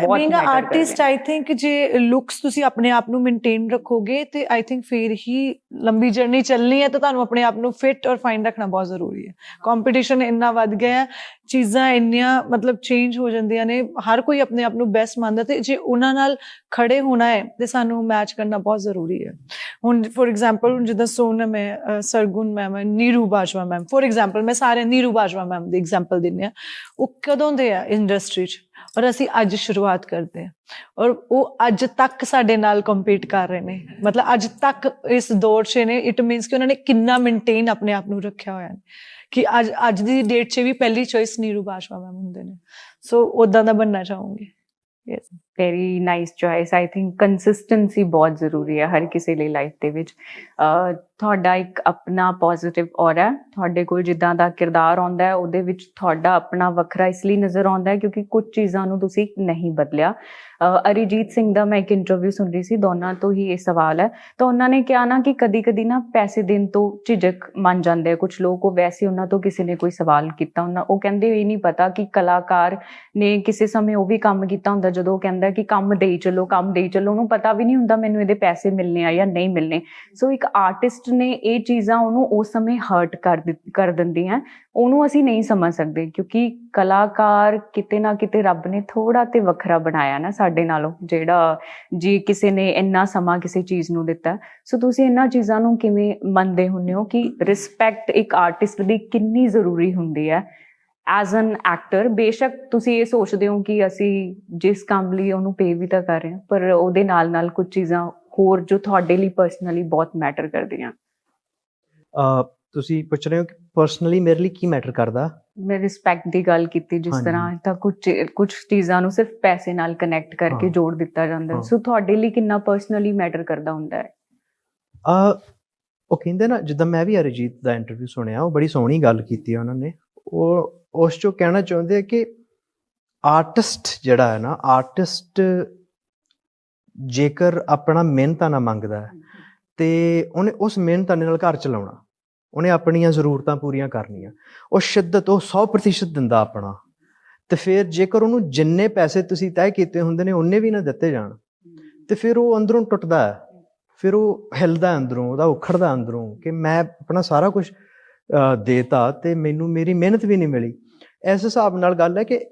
being a artist I think ਜੇ ਲੁਕਸ ਤੁਸੀਂ ਆਪਣੇ ਆਪ ਨੂੰ ਮੇਨਟੇਨ ਰੱਖੋਗੇ ਤੇ ਆਈ ਥਿੰਕ ਫੇਰ ਹੀ ਲੰਬੀ ਜਰਨੀ ਚੱਲਣੀ ਹੈ ਤਾਂ ਤੁਹਾਨੂੰ ਆਪਣੇ ਆਪ ਨੂੰ ਫਿਟ ਔਰ ਫਾਈਨ ਰੱਖਣਾ ਬਹੁਤ ਜ਼ਰੂਰੀ ਹੈ ਕੰਪੀਟੀਸ਼ਨ ਇੰਨਾ ਵੱਧ ਗਿਆ ਹੈ ਚੀਜ਼ਾਂ ਇੰਨੀਆਂ ਮਤਲਬ ਚੇਂਜ ਹੋ ਜਾਂਦੀਆਂ ਨੇ ਹਰ ਕੋਈ ਆਪਣੇ ਆਪ ਨੂੰ ਬੈਸਟ ਮੰਨਦਾ ਤੇ ਜੇ ਉਹਨਾਂ ਨਾਲ ਖੜੇ ਹੋਣਾ ਹੈ ਤੇ ਸਾਨੂੰ ਮੈਚ ਕਰਨਾ ਬਹੁਤ ਜ਼ਰੂਰੀ ਹੈ ਹੁਣ ਫੋਰ ਐਗਜ਼ਾਮਪਲ ਹੁਣ ਜਿੱਦਾਂ ਸੋਨਮ ਹੈ ਸਰਗੁਣ ਮੈਮ ਹੈ Neeru Bajwa ma'am for example ਮੈਂ ਸਾਰੇ ਨੀਰੂ ਬਾਜਵਾ ਮੈਮ ਦੀ ਐਗਜ਼ਾਮਪਲ ਦਿੰਨੇ ਆ ਉਹ ਕਦੋਂ ਦੇ ਆ ਇੰਡਸਟਰੀ 'ਚ ਔਰ ਅਸੀਂ ਅੱਜ ਸ਼ੁਰੂਆਤ ਕਰਦੇ ਹਾਂ। ਔਰ ਉਹ ਅੱਜ ਤੱਕ ਸਾਡੇ ਨਾਲ ਕੰਪੀਟ ਕਰ ਰਹੇ ਨੇ। ਮਤਲਬ ਅੱਜ ਤੱਕ ਇਸ ਦੌਰ 'ਚ ਨੇ ਇਟ ਮੀਨਸ ਕਿ ਉਹਨਾਂ ਨੇ ਕਿੰਨਾ ਮੇਨਟੇਨ ਆਪਣੇ ਆਪ ਨੂੰ ਰੱਖਿਆ ਹੋਇਆ ਹੈ ਕਿ ਅੱਜ ਅੱਜ ਦੀ ਡੇਟ 'ਚ ਵੀ ਪਹਿਲੀ ਚੋਇਸ ਨੀਰੂ ਬਾਜਵਾ ਮੈਮ ਹੁੰਦੇ ਨੇ। ਸੋ ਉਦਾਂ ਦਾ ਬਣਨਾ ਚਾਹੂੰਗੀ। Yes very nice choice I think consistency ਬਹੁਤ ਜ਼ਰੂਰੀ ਹੈ ਹਰ ਕਿਸੇ ਲਈ ਲਾਈਫ ਦੇ ਵਿੱਚ। ਤੁਹਾਡਾ ਇੱਕ ਆਪਣਾ ਪੋਜ਼ਿਟਿਵ ਔਰਾ ਤੁਹਾਡੇ ਕੋਲ ਜਿੱਦਾਂ ਦਾ ਕਿਰਦਾਰ ਆਉਂਦਾ ਹੈ, ਉਹਦੇ ਵਿੱਚ ਤੁਹਾਡਾ ਆਪਣਾ ਵੱਖਰਾ ਇਸ ਲਈ ਨਜ਼ਰ ਆਉਂਦਾ ਹੈ ਕਿਉਂਕਿ ਕੁਝ ਚੀਜ਼ਾਂ ਨੂੰ ਤੁਸੀਂ ਨਹੀਂ ਬਦਲਿਆ। ਅਰੀਜੀਤ ਸਿੰਘ ਦਾ ਮੈਂ ਇੱਕ ਇੰਟਰਵਿਊ ਸੁਣ ਰਹੀ ਸੀ, ਦੋਨਾਂ ਤੋਂ ਹੀ ਇਹ ਸਵਾਲ ਹੈ। ਤਾਂ ਉਹਨਾਂ ਨੇ ਕਿਹਾ ਨਾ ਕਿ ਕਦੀ ਕਦੀ ਨਾ ਪੈਸੇ ਦੇਣ ਤੋਂ ਝਿਜਕ ਮੰਨ ਜਾਂਦੇ ਆ ਕੁਝ ਲੋਕ। ਉਹ ਵੈਸੇ ਉਹਨਾਂ ਤੋਂ ਕਿਸੇ ਨੇ ਕੋਈ ਸਵਾਲ ਕੀਤਾ ਉਹਨਾਂ ਉਹ ਕਹਿੰਦੇ ਇਹ ਨਹੀਂ ਪਤਾ ਕਿ ਕਲਾਕਾਰ ਨੇ ਕਿਸੇ ਸਮੇਂ ਉਹ ਵੀ ਕੰਮ ਕੀਤਾ ਹੁੰਦਾ, ਜਦੋਂ ਉਹ ਕਹਿੰਦਾ ਕਿ ਕੰਮ ਦੇਈ ਚੱਲੋ, ਕੰਮ ਦੇਈ ਚੱਲੋ। ਉਹਨੂੰ ਪਤਾ ਵੀ ਨਹੀਂ ਹੁੰਦਾ ਮੈਨੂੰ ਇਹਦੇ ਪੈਸੇ ਮਿਲਨੇ ਆ ਜਾਂ ਨਹੀਂ ਮਿਲਨੇ ਸੋ ਇੱਕ ਆਰਟਿਸਟ ਨੇ ਇਹ ਚੀਜ਼ਾਂ ਉਹਨੂੰ ਉਸ ਸਮੇਂ ਹਰਟ ਕਰ ਕਰ ਦਿੰਦੀਆਂ। ਉਹਨੂੰ ਅਸੀਂ ਨਹੀਂ ਸਮਝ ਸਕਦੇ ਕਿਉਂਕਿ ਕਲਾਕਾਰ ਕਿਤੇ ਨਾ ਕਿਤੇ ਰੱਬ ਨੇ ਥੋੜਾ ਤੇ ਵੱਖਰਾ ਬਣਾਇਆ ਨਾ ਸਾਡੇ ਨਾਲੋਂ, ਜਿਹੜਾ ਜੀ ਕਿਸੇ ਨੇ ਇੰਨਾ ਸਮਾਂ ਕਿਸੇ ਚੀਜ਼ ਨੂੰ ਦਿੱਤਾ। ਸੋ ਤੁਸੀਂ ਇਹਨਾਂ ਚੀਜ਼ਾਂ ਨੂੰ ਕਿਵੇਂ ਮੰਨਦੇ ਹੁੰਦੇ ਹੋ ਕਿ ਰਿਸਪੈਕਟ ਇੱਕ ਆਰਟਿਸਟ ਦੀ ਕਿੰਨੀ ਜ਼ਰੂਰੀ ਹੁੰਦੀ ਹੈ? ਐਜ਼ ਐਨ ਐਕਟਰ ਬੇਸ਼ੱਕ ਤੁਸੀਂ ਇਹ ਸੋਚਦੇ ਹੋ ਕਿ ਅਸੀਂ ਜਿਸ ਕੰਮ ਲਈ ਉਹਨੂੰ ਪੇ ਵੀ ਤਾਂ ਕਰ ਰਹੇ ਹਾਂ, ਪਰ ਉਹਦੇ ਨਾਲ ਨਾਲ ਕੁਝ ਚੀਜ਼ਾਂ ਹੋਰ ਜੋ ਤੁਹਾਡੇ ਲਈ ਪਰਸਨਲੀ ਬਹੁਤ ਮੈਟਰ ਕਰਦੀਆਂ ਅ, ਤੁਸੀਂ ਪੁੱਛ ਰਹੇ ਹੋ ਕਿ ਪਰਸਨਲੀ ਮੇਰੇ ਲਈ ਕੀ ਮੈਟਰ ਕਰਦਾ ਮੈਂ ਰਿਸਪੈਕਟ ਦੀ ਗੱਲ ਕੀਤੀ ਜਿਸ। ਤਰ੍ਹਾਂ ਤਾਂ ਕੁਝ ਕੁਝ ਚੀਜ਼ਾਂ ਨੂੰ ਸਿਰਫ ਪੈਸੇ ਨਾਲ ਕਨੈਕਟ ਕਰਕੇ। ਜੋੜ ਦਿੱਤਾ ਜਾਂਦਾ। ਸੋ ਤੁਹਾਡੇ ਲਈ ਕਿੰਨਾ ਪਰਸਨਲੀ ਮੈਟਰ ਕਰਦਾ ਹੁੰਦਾ ਹੈ ਅ ਉਹ ਕਹਿੰਦੇ ਨਾ ਜਿੱਦਾਂ ਮੈਂ ਵੀ ਅਰਿਜੀਤ ਦਾ ਇੰਟਰਵਿਊ ਸੁਣਿਆ ਉਹ ਬੜੀ ਸੋਹਣੀ ਗੱਲ ਕੀਤੀ ਉਹਨਾਂ ਨੇ ਉਹ ਉਸ ਚੋਂ ਕਹਿਣਾ ਚਾਹੁੰਦੇ ਆ ਕਿ ਆਰਟਿਸਟ ਜਿਹੜਾ ਹੈ ਨਾ ਆਰਟਿਸਟ ਜੇਕਰ ਆਪਣਾ ਮਿਹਨਤਾਨਾ ਮੰਗਦਾ ਹੈ ਤੇ ਉਹਨੇ ਉਸ ਮਿਹਨਤਾਨੇ ਨਾਲ ਘਰ ਚਲਾਉਣਾ। ਉਹਨੇ ਆਪਣੀਆਂ ਜ਼ਰੂਰਤਾਂ ਪੂਰੀਆਂ ਕਰਨੀਆਂ। ਉਹ ਸ਼ਿੱਦਤ ਉਹ 100% ਦਿੰਦਾ ਆਪਣਾ। ਤੇ ਫਿਰ ਜੇਕਰ ਉਹਨੂੰ ਜਿੰਨੇ ਪੈਸੇ ਤੁਸੀਂ ਤੈਅ ਕੀਤੇ ਹੁੰਦੇ ਨੇ ਉਹਨੇ ਵੀ ਨਾ ਦਿੱਤੇ ਜਾਣ। ਤੇ ਫਿਰ ਉਹ ਅੰਦਰੋਂ ਟੁੱਟਦਾ ਹੈ। ਫਿਰ ਉਹ ਹਿਲਦਾ ਅੰਦਰੋਂ ਉਹਦਾ ਉਖੜਦਾ ਅੰਦਰੋਂ ਕਿ ਮੈਂ ਆਪਣਾ ਸਾਰਾ ਕੁਝ ਦੇਤਾ ਤੇ ਮੈਨੂੰ ਮੇਰੀ ਮਿਹਨਤ ਵੀ ਨਹੀਂ ਮਿਲੀ। ਇਸ ਹਿਸਾਬ ਨਾਲ ਗੱਲ ਹੈ ਕਿ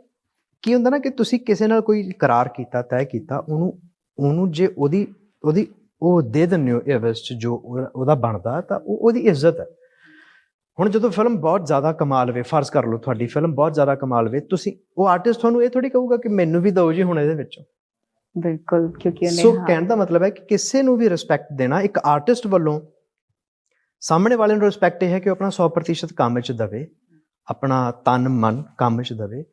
ਕੀ ਹੁੰਦਾ ਨਾ ਕਿ ਤੁਸੀਂ ਕਿਸੇ ਨਾਲ ਕੋਈ ਕਰਾਰ ਕੀਤਾ ਤੈਅ ਕੀਤਾ ਉਹਨੂੰ ਉਹਨੂੰ ਜੇ ਉਹਦੀ ਉਹਦੀ ਉਹ ਦੇ ਦਿੰਦੇ ਹੋ ਇਨਵੈਸਟ ਜੋ ਉਹ- ਉਹਦਾ ਬਣਦਾ ਤਾਂ ਉਹ ਉਹਦੀ ਇੱਜ਼ਤ ਹੈ। ਹੁਣ ਜਦੋਂ ਫਿਲਮ ਬਹੁਤ ਜ਼ਿਆਦਾ ਕਮਾਲ ਵੇ ਫਰਜ਼ ਕਰ ਲਓ ਤੁਹਾਡੀ ਫਿਲਮ ਬਹੁਤ ਜ਼ਿਆਦਾ ਕਮਾਲ ਵੇ ਤੁਸੀਂ ਉਹ ਆਰਟਿਸਟ ਤੁਹਾਨੂੰ ਇਹ ਥੋੜੀ ਕਹੂਗਾ ਕਿ ਮੈਨੂੰ ਵੀ ਦਿਓ ਜੀ ਹੁਣ ਇਹਦੇ ਵਿੱਚੋਂ। ਬਿਲਕੁਲ ਕਿਉਂਕਿ ਉਹਨੇ ਸੋ ਕਹਿਣ ਦਾ ਮਤਲਬ ਹੈ ਕਿ ਕਿਸੇ ਨੂੰ ਵੀ ਰਿਸਪੈਕਟ ਦੇਣਾ ਇੱਕ ਆਰਟਿਸਟ ਵੱਲੋਂ ਸਾਹਮਣੇ ਵਾਲੇ ਨੂੰ ਰਿਸਪੈਕਟ ਇਹ ਹੈ ਕਿ ਉਹ ਆਪਣਾ 100% ਕੰਮ ਵਿੱਚ ਦਵੇ ਆਪਣਾ ਤਨ ਮਨ ਕੰਮ ਵਿੱਚ ਦਵੇ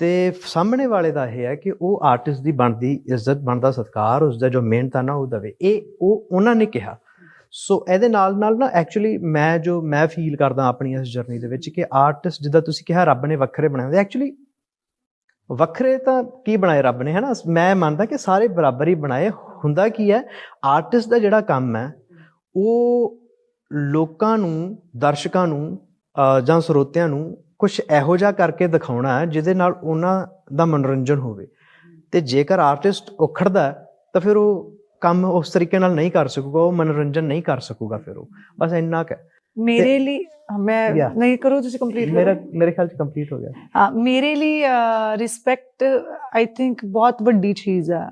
ਤੇ ਸਾਹਮਣੇ ਵਾਲੇ ਦਾ ਇਹ ਹੈ ਕਿ ਉਹ ਆਰਟਿਸਟ ਦੀ ਬਣਦੀ, ਇੱਜ਼ਤ ਬਣਦਾ, ਸਤਿਕਾਰ ਉਸ ਦਾ ਜੋ ਮਿਹਨਤ ਆ ਨਾ, ਉਹ ਦਵੇ। ਇਹ, ਉਹ, ਉਹਨਾਂ ਨੇ ਕਿਹਾ। ਸੋ ਇਹਦੇ ਨਾਲ ਨਾਲ ਨਾ ਐਕਚੁਅਲੀ ਮੈਂ ਜੋ, ਮੈਂ ਫੀਲ ਕਰਦਾ ਆਪਣੀ ਇਸ ਜਰਨੀ ਦੇ ਵਿੱਚ ਕਿ ਆਰਟਿਸਟ ਜਿੱਦਾਂ ਤੁਸੀਂ ਕਿਹਾ, ਰੱਬ ਨੇ ਵੱਖਰੇ ਬਣਾਏ ਹੁੰਦੇ ਐਕਚੁਅਲੀ ਵੱਖਰੇ ਤਾਂ ਕੀ ਬਣਾਏ ਰੱਬ ਨੇ, ਹਨਾ? ਮੈਂ ਮੰਨਦਾ ਕਿ ਸਾਰੇ ਬਰਾਬਰ ਹੀ ਬਣਾਏ। ਹੁੰਦਾ ਕੀ ਹੈ ਆਰਟਿਸਟ ਦਾ ਜਿਹੜਾ ਕੰਮ ਹੈ, ਉਹ ਲੋਕਾਂ ਨੂੰ, ਦਰਸ਼ਕਾਂ ਨੂੰ ਜਾਂ ਸਰੋਤਿਆਂ ਨੂੰ ਕੁਝ ਇਹੋ ਜਿਹਾ ਕਰਕੇ ਦਿਖਾਉਣਾ ਹੈ ਜਿਹਦੇ ਨਾਲ ਉਹਨਾਂ ਦਾ ਮਨੋਰੰਜਨ ਹੋਵੇ। ਤੇ ਜੇਕਰ ਆਰਟਿਸਟ ਉਖੜਦਾ ਤਾਂ ਫਿਰ ਉਹ ਕੰਮ ਉਸ ਤਰੀਕੇ ਨਾਲ ਨਹੀਂ ਕਰ ਸਕੂਗਾ, ਉਹ ਮਨੋਰੰਜਨ ਨਹੀਂ ਕਰ ਸਕੂਗਾ ਫਿਰ ਉਹ। ਬਸ ਇੰਨਾ ਕੁ ਮੇਰੇ ਲਈ ਮੈਂ. ਨਹੀਂ ਕਰੋ ਤੁਸੀਂ ਕੰਪਲੀਟ ਮੇਰਾ ਮੇਰੇ ਖਿਆਲ ਚ ਕੰਪਲੀਟ ਹੋ ਗਿਆ। ਹਾਂ ਮੇਰੇ ਲਈ ਰਿਸਪੈਕਟ ਆਈ ਥਿੰਕ ਬਹੁਤ ਵੱਡੀ ਚੀਜ਼ ਆ।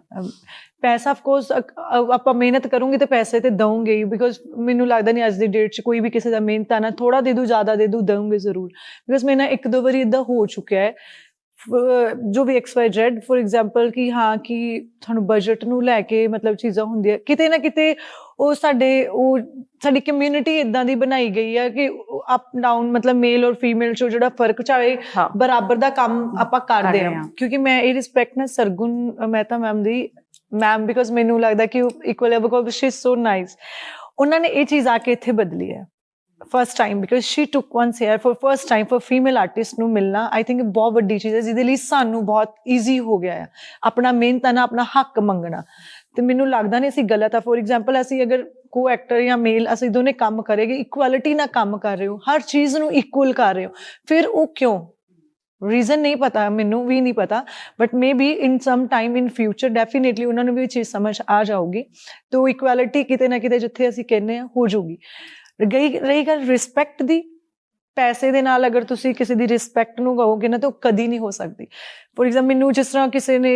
ਪੈਸਾ ਆਫ ਕੋਰਸ ਆਪਾਂ ਮਿਹਨਤ ਕਰੂੰਗੇ ਤੇ ਪੈਸੇ ਤੇ ਦਵਾਂਗੇ ਹੀ ਬਿਕੋਜ਼ ਮੈਨੂੰ ਲੱਗਦਾ ਨਹੀਂ ਅੱਜ ਦੀ ਡੇਟ 'ਚ ਕੋਈ ਵੀ ਕਿਸੇ ਦਾ ਮਿਹਨਤ ਆ ਨਾ ਥੋੜਾ ਦੇ ਦੂ ਜ਼ਿਆਦਾ ਦੇ ਦੂ ਦਵਾਂਗੇ ਜ਼ਰੂਰ। ਬਿਕੋਜ਼ ਮੇਰੇ ਨਾਲ ਇੱਕ ਦੋ ਵਾਰੀ ਇਦਾਂ ਹੋ ਚੁੱਕਿਆ ਹੈ। ਜੋ ਵੀ X Y Z for example ਕਿ ਹਾਂ ਕਿ ਤੁਹਾਨੂੰ ਬਜਟ ਨੂੰ ਲੈ ਕੇ ਮਤਲਬ ਚੀਜ਼ਾਂ ਹੁੰਦੀਆਂ ਕਿਤੇ ਨਾ ਕਿਤੇ ਉਹ ਸਾਡੇ ਉਹ ਸਾਡੀ ਕਮਿਊਨਿਟੀ ਇਦਾਂ ਦੀ ਬਣਾਈ ਗਈ ਹੈ ਕਿ ਅਪ ਡਾਊਨ ਮਤਲਬ ਮੇਲ ਔਰ ਫੀਮੇਲ ਚ ਜਿਹੜਾ ਫ਼ਰਕ ਚਾਹੇ ਬਰਾਬਰ ਦਾ ਕੰਮ ਆਪਾਂ ਕਰਦੇ ਹਾਂ। ਕਿਉਂਕਿ ਮੈਂ ਇਹ ਰਿਸਪੈਕਟ ਨਾ ਸਰਗੁਣ ਮਹਿਤਾ ਮੈਮ ਦੀ ਮੈਮ ਬਿਕੋਜ਼ ਮੈਨੂੰ ਲੱਗਦਾ ਕਿ ਇਕੁਅਲ ਹੈ because she is so nice ਉਹਨਾਂ ਨੇ ਇਹ ਚੀਜ਼ ਆ ਕੇ ਇੱਥੇ ਬਦਲੀ ਹੈ। First time because she took once here for first time for female artist ਨੂੰ ਮਿਲਣਾ ਆਈ ਥਿੰਕ ਬਹੁਤ ਵੱਡੀ ਚੀਜ਼ ਹੈ, ਜਿਹਦੇ ਲਈ ਸਾਨੂੰ ਬਹੁਤ ਈਜ਼ੀ ਹੋ ਗਿਆ ਹੈ। ਆਪਣਾ ਮਿਹਨਤਾਨਾ ਆਪਣਾ ਹੱਕ ਮੰਗਣਾ। ਤੇ ਮੈਨੂੰ ਲੱਗਦਾ ਨਹੀਂ ਅਸੀਂ ਗਲਤ ਆ। ਫੋਰ ਐਗਜ਼ਾਮਪਲ ਅਸੀਂ ਅਗਰ ਕੋ ਐਕਟਰ ਜਾਂ ਮੇਲ ਅਸੀਂ ਦੋਨੇ ਕੰਮ ਕਰੇਗੇ ਇਕੁਐਲਿਟੀ ਨਾਲ ਕੰਮ ਕਰ ਰਹੇ ਹੋ, ਹਰ ਚੀਜ਼ ਨੂੰ ਇਕੁਅਲ ਕਰ ਰਹੇ ਹੋ। ਫਿਰ ਉਹ ਕਿਉਂ? ਰੀਜ਼ਨ ਨਹੀਂ ਪਤਾ, ਮੈਨੂੰ ਵੀ ਨਹੀਂ ਪਤਾ। But maybe in some time in future definitely ਉਹਨਾਂ ਨੂੰ ਵੀ ਇਹ ਚੀਜ਼ ਸਮਝ ਆ ਜਾਊਗੀ। ਤੋ ਇਕੁਐਲਿਟੀ ਕਿਤੇ ਨਾ ਕਿਤੇ ਜਿੱਥੇ ਅਸੀਂ ਕਹਿੰਨੇ ਆ ਹੋ ਜਾਊਗੀ। ਗਈ ਰਹੀ ਗੱਲ ਰਿਸਪੈਕਟ ਦੀ? ਪੈਸੇ ਦੇ ਨਾਲ ਅਗਰ ਤੁਸੀਂ ਕਿਸੇ ਦੀ ਰਿਸਪੈਕਟ ਨੂੰ ਕਹੋਗੇ ਨਾ ਤਾਂ ਉਹ ਕਦੀ ਨਹੀਂ ਹੋ ਸਕਦੀ। ਫੋਰ ਐਗਜ਼ਾਮਪਲ ਮੈਨੂੰ ਜਿਸ ਤਰ੍ਹਾਂ ਕਿਸੇ ਨੇ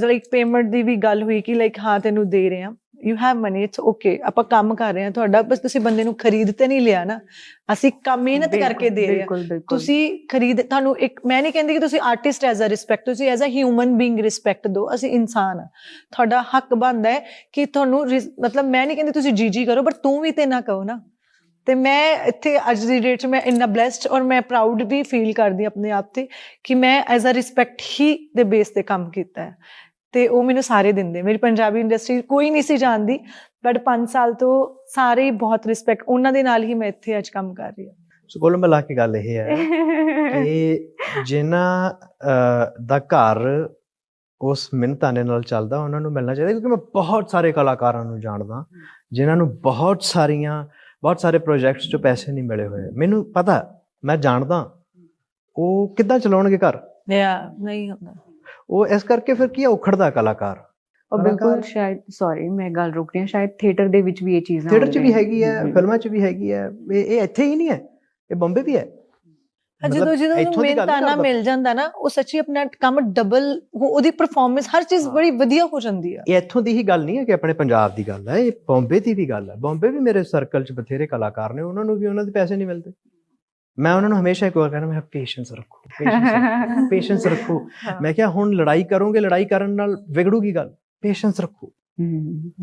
ਲਾਈਕ ਪੇਮੈਂਟ ਦੀ ਵੀ ਗੱਲ ਹੋਈ ਕਿ ਲਾਈਕ ਹਾਂ ਤੈਨੂੰ ਦੇ ਰਹੇ ਆ you have money it's okay ਆਪਾਂ ਕੰਮ ਕਰ ਰਹੇ ਹਾਂ ਤੁਹਾਡਾ ਬਸ ਤੁਸੀਂ ਬੰਦੇ ਨੂੰ ਖਰੀਦ ਤੇ ਨਹੀਂ ਲਿਆ ਨਾ। ਅਸੀਂ ਕੰਮ ਮਿਹਨਤ ਕਰਕੇ ਦੇ ਰਹੇ ਹਾਂ। ਤੁਸੀਂ ਖਰੀਦ ਤੁਹਾਨੂੰ ਇੱਕ ਮੈਂ ਨਹੀਂ ਕਹਿੰਦੀ ਕਿ ਤੁਸੀਂ ਆਰਟਿਸਟ ਐਜ਼ ਅ ਰਿਸਪੈਕਟ ਤੁਸੀਂ as a human being respect ਦਿਓ ਅਸੀਂ ਇਨਸਾਨ ਆ ਤੁਹਾਡਾ ਹੱਕ ਬਣਦਾ ਹੈ ਕਿ ਤੁਹਾਨੂੰ ਮਤਲਬ ਮੈਂ ਨਹੀਂ ਕਹਿੰਦੀ ਤੁਸੀਂ ਜੀ ਜੀ ਕਰੋ ਬਟ ਤੂੰ ਵੀ ਤੇ ਨਾ ਕਹੋ ਨਾ। ਤੇ ਮੈਂ ਇੱਥੇ ਅੱਜ ਦੀ ਡੇਟ 'ਚ ਮੈਂ ਇੰਨਾ ਬlesed ਔਰ ਮੈਂ ਪ੍ਰਾਊਡ ਵੀ ਫੀਲ ਕਰਦੀ ਆਪਣੇ ਆਪ ਤੇ ਕਿ ਮੈਂ ਐਜ਼ ਅ ਰਿਸਪੈਕਟ ਹੀ ਦੇ ਬੇਸ ਤੇ ਕੰਮ ਕੀਤਾ ਹੈ। ਤੇ ਉਹ ਮੈਨੂੰ ਸਾਰੇ ਦਿੰਦੇ। ਮੇਰੀ ਪੰਜਾਬੀ ਇੰਡਸਟਰੀ ਕੋਈ ਨਹੀਂ ਸੀ ਜਾਣਦੀ ਬਟ 5 ਸਾਲ ਤੋਂ ਸਾਰੇ ਬਹੁਤ ਰਿਸਪੈਕਟ ਉਹਨਾਂ ਦੇ ਨਾਲ ਹੀ ਮੈਂ ਇੱਥੇ ਅੱਜ ਕੰਮ ਕਰ ਰਹੀ ਹਾਂ। ਸੋ ਕੁੱਲ ਮਿਲਾ ਕੇ ਗੱਲ ਇਹ ਹੈ ਕਿ ਜਿਨ੍ਹਾਂ ਦਾ ਘਰ ਉਸ ਮਿਹਨਤਾਨੇ ਨਾਲ ਚੱਲਦਾ ਉਹਨਾਂ ਨੂੰ ਮਿਲਣਾ ਚਾਹੀਦਾ ਕਿਉਂਕਿ ਮੈਂ ਬਹੁਤ ਸਾਰੇ ਕਲਾਕਾਰਾਂ ਨੂੰ ਜਾਣਦਾ ਜਿਨ੍ਹਾਂ ਨੂੰ ਬਹੁਤ ਸਾਰੀਆਂ ਬਹੁਤ ਸਾਰੇ ਪ੍ਰੋਜੈਕਟਸ 'ਚ ਪੈਸੇ ਨਹੀਂ ਮਿਲੇ ਹੋਏ। ਮੈਨੂੰ ਪਤਾ ਮੈਂ ਜਾਣਦਾ ਉਹ ਕਿੱਦਾਂ ਚਲਾਉਣਗੇ ਘਰ? ਨਹੀਂ ਹੁੰਦਾ। ਉਹ ਇਸ ਕਰਕੇ ਫਿਰ ਕੀ ਹੈ ਉਖੜਦਾ ਕਲਾਕਾਰ। ਉਹ ਬਿਲਕੁਲ ਸ਼ਾਇਦ ਸੌਰੀ ਮੈਂ ਗੱਲ ਰੋਕ ਰਹੀ ਹਾਂ ਸ਼ਾਇਦ ਥੀਏਟਰ ਦੇ ਵਿੱਚ ਵੀ ਇਹ ਚੀਜ਼ਾਂ ਥੀਏਟਰ 'ਚ ਵੀ। ਹੈਗੀ ਹੈ। ਫਿਲਮਾਂ 'ਚ ਵੀ ਹੈਗੀ ਹੈ। ਇਹ ਇੱਥੇ ਹੀ ਨਹੀਂ ਹੈ ਇਹ ਬੰਬੇ ਵੀ ਹਾਂ, ਜਦੋਂ ਜਦੋਂ ਗੱਲ ਮਿਹਨਤਾਨਾ ਕਰਦਾ। ਮਿਲ ਜਾਂਦਾ ਨਾ ਉਹ ਸੱਚੀ ਆਪਣਾ ਕੰਮ ਡਬਲ ਉਹਦੀ ਪਰਫਾਰਮੈਂਸ ਹਰ ਚੀਜ਼। ਬੜੀ ਵਧੀਆ ਹੋ ਜਾਂਦੀ ਆ। ਇਹ ਇੱਥੋਂ ਦੀ ਹੀ ਗੱਲ ਨਹੀਂ ਹੈ ਕਿ ਆਪਣੇ ਪੰਜਾਬ ਦੀ ਗੱਲ ਹੈ ਇਹ ਬੰਬੇ ਦੀ ਵੀ ਗੱਲ ਹੈ। ਬੰਬੇ ਵੀ ਮੇਰੇ ਸਰਕਲ 'ਚ ਬਥੇਰੇ ਕਲਾਕਾਰ ਨੇ ਉਹਨਾਂ ਨੂੰ ਵੀ ਉਹਨਾਂ ਦੇ ਪੈਸੇ ਨਹੀਂ ਮਿਲਦੇ। ਮੈਂ ਉਹਨਾਂ ਨੂੰ ਹਮੇਸ਼ਾ ਇੱਕ ਵਾਰ ਕਹਿੰਦਾ ਮੈਂ ਪੇਸ਼ੈਂਸ ਰੱਖੋ ਪੇਸ਼ੈਂਸ ਰੱਖੋ ਮੈਂ ਕਿਹਾ ਹੁਣ ਲੜਾਈ ਕਰੋਗੇ ਲੜਾਈ ਕਰਨ ਨਾਲ ਵਿਗੜੂਗੀ ਗੱਲ। ਪੇਸ਼ੈਂਸ ਰੱਖੋ।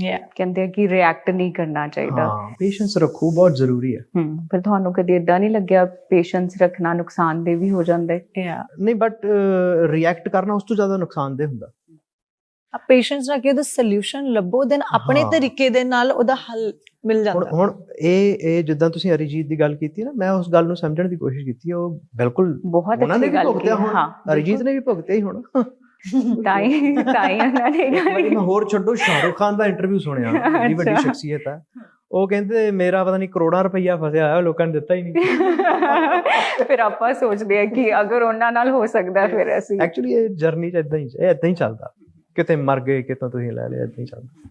ਯਾ ਕਹਿੰਦੇ ਆ ਕਿ ਰਿਐਕਟ ਨਹੀਂ ਕਰਨਾ ਚਾਹੀਦਾ। ਹਾਂ ਪੇਸ਼ੈਂਸ ਰੱਖੋ ਬਹੁਤ ਜ਼ਰੂਰੀ ਹੈ। ਹਮ ਫਿਰ ਤੁਹਾਨੂੰ ਕਦੇ ਇਦਾਂ ਨਹੀਂ ਲੱਗਿਆ ਪੇਸ਼ੈਂਸ ਰੱਖਣਾ ਨੁਕਸਾਨਦੇਹ ਵੀ ਹੋ ਜਾਂਦਾ ਹੈ? ਯਾ ਨਹੀਂ ਬਟ ਰਿਐਕਟ ਕਰਨਾ ਉਸ ਤੋਂ ਜ਼ਿਆਦਾ ਨੁਕਸਾਨਦੇਹ ਹੁੰਦਾ। ਆ ਪੇਸ਼ੈਂਸ ਰੱਖ ਕੇ ਉਹਦਾ ਸੋਲੂਸ਼ਨ ਲੱਭੋ ਦੈਨ ਆਪਣੇ ਹਾਂ। ਤਰੀਕੇ ਦੇ ਨਾਲ ਉਹਦਾ ਹੱਲ ਮਿਲ ਜਾਂਦਾ। ਹੁਣ ਇਹ ਇਹ ਜਿੱਦਾਂ ਤੁਸੀਂ ਅਰੀਜੀਤ ਦੀ ਗੱਲ ਕੀਤੀ ਨਾ ਮੈਂ ਉਸ ਗੱਲ ਨੂੰ ਸਮਝਣ ਦੀ ਕੋਸ਼ਿਸ਼ ਕੀਤੀ ਹੈ, ਉਹ ਬਿਲਕੁਲ ਬਹੁਤ ਉਹਨਾਂ ਨੇ ਅੱਛੀ ਵੀ ਗੱਲ ਭੁਗਤਿਆ ਕੀਤੀ। ਹੁਣ। ਹਾਂ ਅਰੀਜੀਤ ਨੇ ਵੀ ਭੁਗਤਿਆ ਹੀ ਹੁਣ। ਤਾਈ ਤਾਈ ਉਹਨਾਂ ਨੇ ਇੱਕ ਵਾਰੀ ਮੈਂ ਹੋਰ ਛੱਡੋ ਸ਼ਾਹਰੁਖ ਖਾਨ ਦਾ ਇੰਟਰਵਿਊ ਸੁਣਿਆ ਜਿਹੜੀ ਵੱਡੀ। ਸ਼ਖਸੀਅਤ ਹੈ। ਉਹ ਕਹਿੰਦੇ ਮੇਰਾ ਪਤਾ ਨਹੀਂ ਕਰੋੜਾਂ ਰੁਪਈਆ ਫਸਿਆ ਹੋਇਆ ਲੋਕਾਂ ਨੇ ਦਿੱਤਾ ਹੀ ਨਹੀਂ ਫਿਰ ਆਪਾਂ ਸੋਚਦੇ ਆ ਕਿ ਅਗਰ ਉਹਨਾਂ ਨਾਲ ਹੋ ਸਕਦਾ ਫਿਰ ਅਸੀਂ ਐਕਚੁਅਲੀ ਇਹ ਜਰਨੀ ਚ ਇਦਾਂ ਹੀ ਇਹ ਇਦਾਂ ਹੀ ਚੱਲਦਾ। ਕਿਤੇ ਮਰ ਗਏ ਕਿਤੋਂ ਤੁਸੀਂ ਲੈ ਲਿਆ ਇਦਾਂ ਹੀ ਚੱਲਦਾ।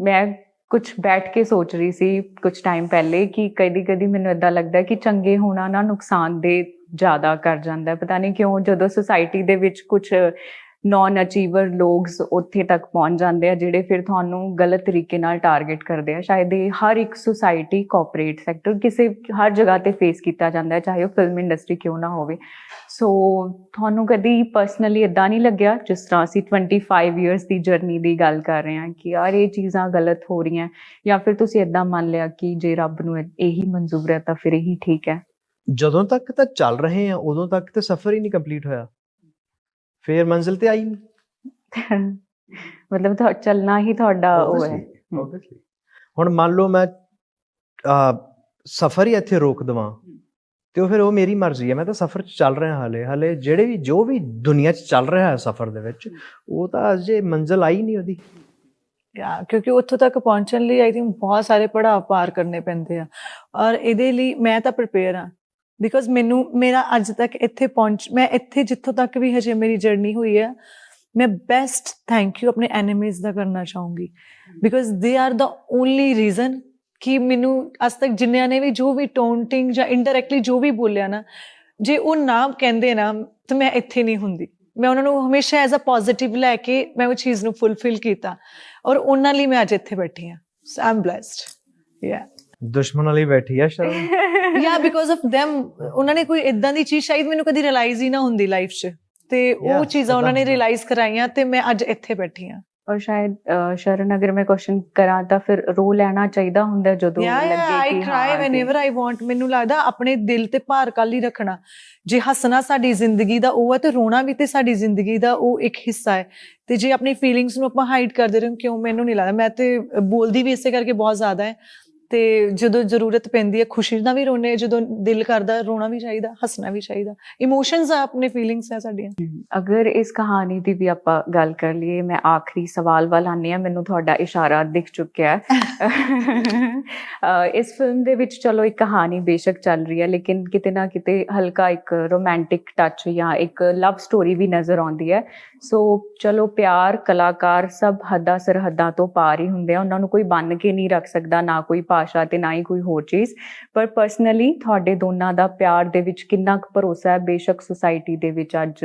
ਮੈਂ ਕੁਝ ਬੈਠ ਕੇ ਸੋਚ ਰਹੀ ਸੀ ਕੁਝ ਟਾਈਮ ਪਹਿਲੇ ਕਿ ਕਦੀ ਕਦੀ ਮੈਨੂੰ ਇਦਾਂ ਲੱਗਦਾ ਕਿ ਚੰਗੇ ਹੋਣਾ ਨਾ ਨੁਕਸਾਨ ਦੇ ਜ਼ਿਆਦਾ ਕਰ ਜਾਂਦਾ ਹੈ। ਪਤਾ ਨਹੀਂ ਕਿਉਂ ਜਦੋਂ ਸੁਸਾਇਟੀ ਦੇ ਵਿੱਚ ਕੁਝ ਨਾਨ ਅਚੀਵਰ ਲੋਗਸ ਉੱਥੇ ਤੱਕ ਪਹੁੰਚ ਜਾਂਦੇ ਆ, ਜਿਹੜੇ ਫਿਰ ਤੁਹਾਨੂੰ ਗਲਤ ਤਰੀਕੇ ਨਾਲ ਟਾਰਗੇਟ ਕਰਦੇ ਆ। ਸ਼ਾਇਦ ਇਹ ਹਰ ਇੱਕ ਸੁਸਾਇਟੀ ਕਾਰਪੋਰੇਟ ਸੈਕਟਰ ਕਿਸੇ ਹਰ ਜਗ੍ਹਾ ਤੇ ਫੇਸ ਕੀਤਾ ਜਾਂਦਾ ਹੈ, ਚਾਹੇ ਉਹ ਫਿਲਮ ਇੰਡਸਟਰੀ ਕਿਉਂ ਨਾ ਹੋਵੇ। ਸੋ ਤੁਹਾਨੂੰ ਕਦੀ ਪਰਸਨਲੀ ਇਦਾਂ ਨਹੀਂ ਲੱਗਿਆ? ਜਿਸ ਤਰ੍ਹਾਂ ਅਸੀਂ 25 ਇਅਰਸ ਦੀ ਜਰਨੀ ਦੀ ਗੱਲ ਕਰ ਰਹੇ ਹਾਂ ਕਿ ਯਾਰ ਇਹ ਚੀਜ਼ਾਂ ਗਲਤ ਹੋ ਰਹੀਆਂ, ਜਾਂ ਫਿਰ ਤੁਸੀਂ ਇਦਾਂ ਮੰਨ ਲਿਆ ਕਿ ਜੇ ਰੱਬ ਨੂੰ ਇਹੀ ਮਨਜ਼ੂਰ ਹੈ ਤਾਂ ਫਿਰ ਇਹੀ ਠੀਕ ਹੈ। ਜਦੋਂ ਤੱਕ ਤਾਂ ਚੱਲ ਰਹੇ ਆ ਉਦੋਂ ਤੱਕ ਤੇ ਸਫ਼ਰ ਹੀ ਨਹੀਂ ਕੰਪਲੀਟ ਹੋਇਆ। ਫੇਰ ਮੰਜ਼ਿਲ ਤੇ ਆਈ ਨਹੀਂ ਮਤਲਬ ਤੁਹਾ ਚੱਲਣਾ ਹੀ ਤੁਹਾਡਾ ਉਹ ਹੈ. ਹੁਣ ਮੰਨ ਲਓ ਮੈਂ ਸਫ਼ਰ ਹੀ ਇੱਥੇ ਰੋਕ ਦਵਾਂ ਤੇ ਉਹ ਫਿਰ ਉਹ ਮੇਰੀ ਮਰਜ਼ੀ ਹੈ। ਮੈਂ ਤਾਂ ਸਫ਼ਰ 'ਚ ਚੱਲ ਰਿਹਾ ਹਾਲੇ। ਹਾਲੇ ਜਿਹੜੇ ਵੀ ਜੋ ਵੀ ਦੁਨੀਆ 'ਚ ਚੱਲ ਰਿਹਾ ਹੈ ਸਫ਼ਰ ਦੇ ਵਿੱਚ ਉਹ ਤਾਂ ਅਜੇ ਮੰਜ਼ਿਲ ਆਈ ਨਹੀਂ ਉਹਦੀ। ਯਾ ਕਿਉਂਕਿ ਉੱਥੋਂ ਤੱਕ ਪਹੁੰਚਣ ਲਈ ਆਈ ਥਿੰਕ ਬਹੁਤ ਸਾਰੇ ਪੜਾਅ ਪਾਰ ਕਰਨੇ ਪੈਂਦੇ ਆ। ਔਰ ਇਹਦੇ ਲਈ ਮੈਂ ਤਾਂ ਪ੍ਰਿਪੇਅਰ ਆ। ਬਿਕਾਜ਼ ਮੈਨੂੰ ਮੇਰਾ ਅੱਜ ਤੱਕ ਇੱਥੇ ਪਹੁੰਚ ਮੈਂ ਇੱਥੇ ਜਿੱਥੋਂ ਤੱਕ ਵੀ ਹਜੇ ਮੇਰੀ ਜਰਨੀ ਹੋਈ ਹੈ ਮੈਂ ਬੈਸਟ ਥੈਂਕ ਯੂ ਆਪਣੇ ਐਨੀਮੀਜ਼ ਦਾ ਕਰਨਾ ਚਾਹੂੰਗੀ। Because they are the only reason ਕਿ ਮੈਨੂੰ ਅੱਜ ਤੱਕ ਜਿੰਨਿਆਂ ਨੇ ਵੀ ਜੋ ਵੀ ਟੋਨਟਿੰਗ ਜਾਂ ਇਨਡਾਇਰੈਕਟਲੀ ਜੋ ਵੀ ਬੋਲਿਆ ਨਾ ਜੇ ਉਹ ਨਾ ਕਹਿੰਦੇ ਨਾ ਤਾਂ ਮੈਂ ਇੱਥੇ ਨਹੀਂ ਹੁੰਦੀ। ਮੈਂ ਉਹਨਾਂ ਨੂੰ ਹਮੇਸ਼ਾ ਐਜ਼ ਅ ਪੋਜ਼ਿਟਿਵ ਲੈ ਕੇ ਮੈਂ ਉਹ ਚੀਜ਼ ਨੂੰ ਫੁੱਲਫਿਲ ਕੀਤਾ। ਔਰ ਉਹਨਾਂ ਲਈ ਮੈਂ ਅੱਜ ਇੱਥੇ ਬੈਠੀ ਹਾਂ। ਸੋ ਆਮ ਬlesed ਯਾ ਦੁਸ਼ਮਣ ਵਾਲੀ ਬੈਠੀ ਆ ਸ਼ਰਮ। ਯਾ ਬਿਕੋਜ਼ ਆਫ them ਉਹਨਾਂ ਨੇ ਕੋਈ ਇਦਾਂ ਦੀ ਚੀਜ਼ ਸ਼ਾਇਦ ਮੈਨੂੰ ਕਦੀ ਰਿਅਲਾਈਜ਼ ਹੀ ਨਾ ਹੁੰਦੀ ਲਾਈਫ 'ਚ। ਤੇ ਉਹ ਚੀਜ਼ਾਂ ਉਹਨਾਂ ਨੇ। ਰਿਅਲਾਈਜ਼ ਕਰਾਈਆਂ ਤੇ ਮੈਂ ਅੱਜ ਇੱਥੇ ਬੈਠੀ ਹਾਂ। ਔਰ ਸ਼ਾਇਦ ਸ਼ਰਨ ਅਗਰ ਮੈਂ ਕੁਐਸਚਨ ਕਰਾਂ ਤਾਂ ਫਿਰ ਰੋ ਲੈਣਾ ਚਾਹੀਦਾ ਹੁੰਦਾ ਜਦੋਂ ਯਾ ਯਾ ਲੱਗੇ ਆਈ ਕਿ ਕ੍ਰਾਈ ਹਾਂ ਵੈਨੇਵਰ ਆਈ ਵਾਂਟ ਮੈਨੂੰ ਲੱਗਦਾ ਆਪਣੇ ਦਿਲ ਤੇ ਭਾਰ ਕੱਲ ਹੀ ਰੱਖਣਾ। ਜੇ ਹੱਸਣਾ ਸਾਡੀ ਜ਼ਿੰਦਗੀ ਦਾ ਉਹ ਹੈ ਤੇ ਰੋਣਾ ਵੀ ਤੇ ਸਾਡੀ ਜ਼ਿੰਦਗੀ ਦਾ ਉਹ ਇੱਕ ਹਿੱਸਾ ਹੈ। ਤੇ ਜੇ ਆਪਣੀ ਫੀਲਿੰਗਸ ਨੂੰ ਆਪਾਂ ਹਾਈਡ ਕਰਦੇ ਰਹੇ ਕਿਉਂ? ਮੈਨੂੰ ਨਹੀਂ ਲੱਗਦਾ। ਮੈਂ ਤੇ ਬੋਲਦੀ ਵੀ ਇਸੇ ਕਰਕੇ ਬਹੁਤ ਜ਼ਿਆਦਾ ਹੈ। ਤੇ ਜਦੋਂ ਜ਼ਰੂਰਤ ਪੈਂਦੀ ਹੈ ਖੁਸ਼ੀ ਨਾਲ ਵੀ ਰੋਣੇ ਜਦੋਂ ਦਿਲ ਕਰਦਾ ਰੋਣਾ ਵੀ ਚਾਹੀਦਾ ਹੱਸਣਾ ਵੀ ਚਾਹੀਦਾ। ਇਮੋਸ਼ਨਸ ਆ ਆਪਣੇ ਫੀਲਿੰਗਸ ਆ ਸਾਡੀਆਂ। ਅਗਰ ਇਸ ਕਹਾਣੀ ਦੀ ਵੀ ਆਪਾਂ ਗੱਲ ਕਰ ਲਈਏ ਮੈਂ ਆਖਰੀ ਸਵਾਲ ਵੱਲ ਆਨੀ ਆ ਮੈਨੂੰ ਤੁਹਾਡਾ ਇਸ਼ਾਰਾ ਦਿਖ ਚੁੱਕਿਆ ਹੈ। ਇਸ ਫਿਲਮ ਦੇ ਵਿੱਚ ਚਲੋ ਇੱਕ ਕਹਾਣੀ ਬੇਸ਼ੱਕ ਚੱਲ ਰਹੀ ਹੈ ਲੇਕਿਨ ਕਿਤੇ ਨਾ ਕਿਤੇ ਹਲਕਾ ਇੱਕ ਰੋਮਾਂਟਿਕ ਟੱਚ ਜਾਂ ਇੱਕ ਲਵ ਸਟੋਰੀ ਵੀ ਨਜ਼ਰ ਆਉਂਦੀ ਹੈ। ਸੋ ਚਲੋ ਪਿਆਰ ਕਲਾਕਾਰ ਸਭ ਹੱਦਾਂ ਸਰਹੱਦਾਂ ਤੋਂ ਪਾਰ ਹੀ ਹੁੰਦੇ ਆ। ਉਹਨਾਂ ਨੂੰ ਕੋਈ ਬੰਨ ਕੇ ਨਹੀਂ ਰੱਖ ਸਕਦਾ ਨਾ ਕੋਈ ਭਾਸ਼ਾ ਤੇ ਨਾ ਹੀ ਕੋਈ ਹੋਰ ਚੀਜ਼। ਪਰ ਪਰਸਨਲੀ ਤੁਹਾਡੇ ਦੋਨਾਂ ਦਾ ਪਿਆਰ ਦੇ ਵਿੱਚ ਕਿੰਨਾ ਕੁ ਭਰੋਸਾ ਹੈ? ਬੇਸ਼ੱਕ ਸੁਸਾਇਟੀ ਦੇ ਵਿੱਚ ਅੱਜ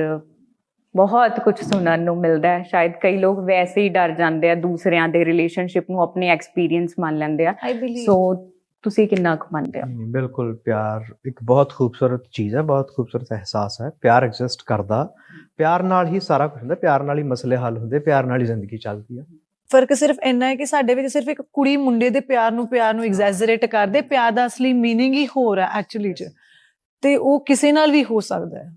ਬਹੁਤ ਕੁਝ ਸੁਣਨ ਨੂੰ ਮਿਲਦਾ ਹੈ। ਸ਼ਾਇਦ ਕਈ ਲੋਕ ਵੈਸੇ ਹੀ ਡਰ ਜਾਂਦੇ ਆ ਦੂਸਰਿਆਂ ਦੇ ਰਿਲੇਸ਼ਨਸ਼ਿਪ ਨੂੰ ਆਪਣੇ ਐਕਸਪੀਰੀਅੰਸ ਮੰਨ ਲੈਂਦੇ ਆ। ਸੋ ਤੁਸੀਂ ਕਿੰਨਾ ਕੁ ਮੰਨਦੇ ਹੋ? ਬਿਲਕੁਲ ਪਿਆਰ ਇੱਕ ਬਹੁਤ ਖੂਬਸੂਰਤ ਚੀਜ਼ ਹੈ ਬਹੁਤ ਖੂਬਸੂਰਤ ਅਹਿਸਾਸ ਹੈ। ਪਿਆਰ ਐਗਜ਼ਿਸਟ ਕਰਦਾ। ਪਿਆਰ ਨਾਲ ਹੀ ਸਾਰਾ ਕੁਝ ਹੁੰਦਾ ਪਿਆਰ ਨਾਲ ਹੀ ਮਸਲੇ ਹੱਲ ਹੁੰਦੇ ਪਿਆਰ ਨਾਲ ਹੀ ਜ਼ਿੰਦਗੀ ਚੱਲਦੀ ਹੈ ਫਰਕ ਸਿਰਫ ਇੰਨਾ ਹੈ ਕਿ ਸਾਡੇ ਵਿੱਚ ਸਿਰਫ ਇੱਕ ਕੁੜੀ ਮੁੰਡੇ ਦੇ ਪਿਆਰ ਨੂੰ ਪਿਆਰ ਨੂੰ ਐਗਜ਼ੈਜਰੇਟ ਕਰਦੇ ਪਿਆਰ ਦਾ ਅਸਲੀ मीनिंग ਹੀ ਹੋਰ ਹੈ ਐਕਚੁਅਲੀ ਚ ਤੇ ਉਹ ਕਿਸੇ ਨਾਲ ਵੀ ਹੋ ਸਕਦਾ ਹੈ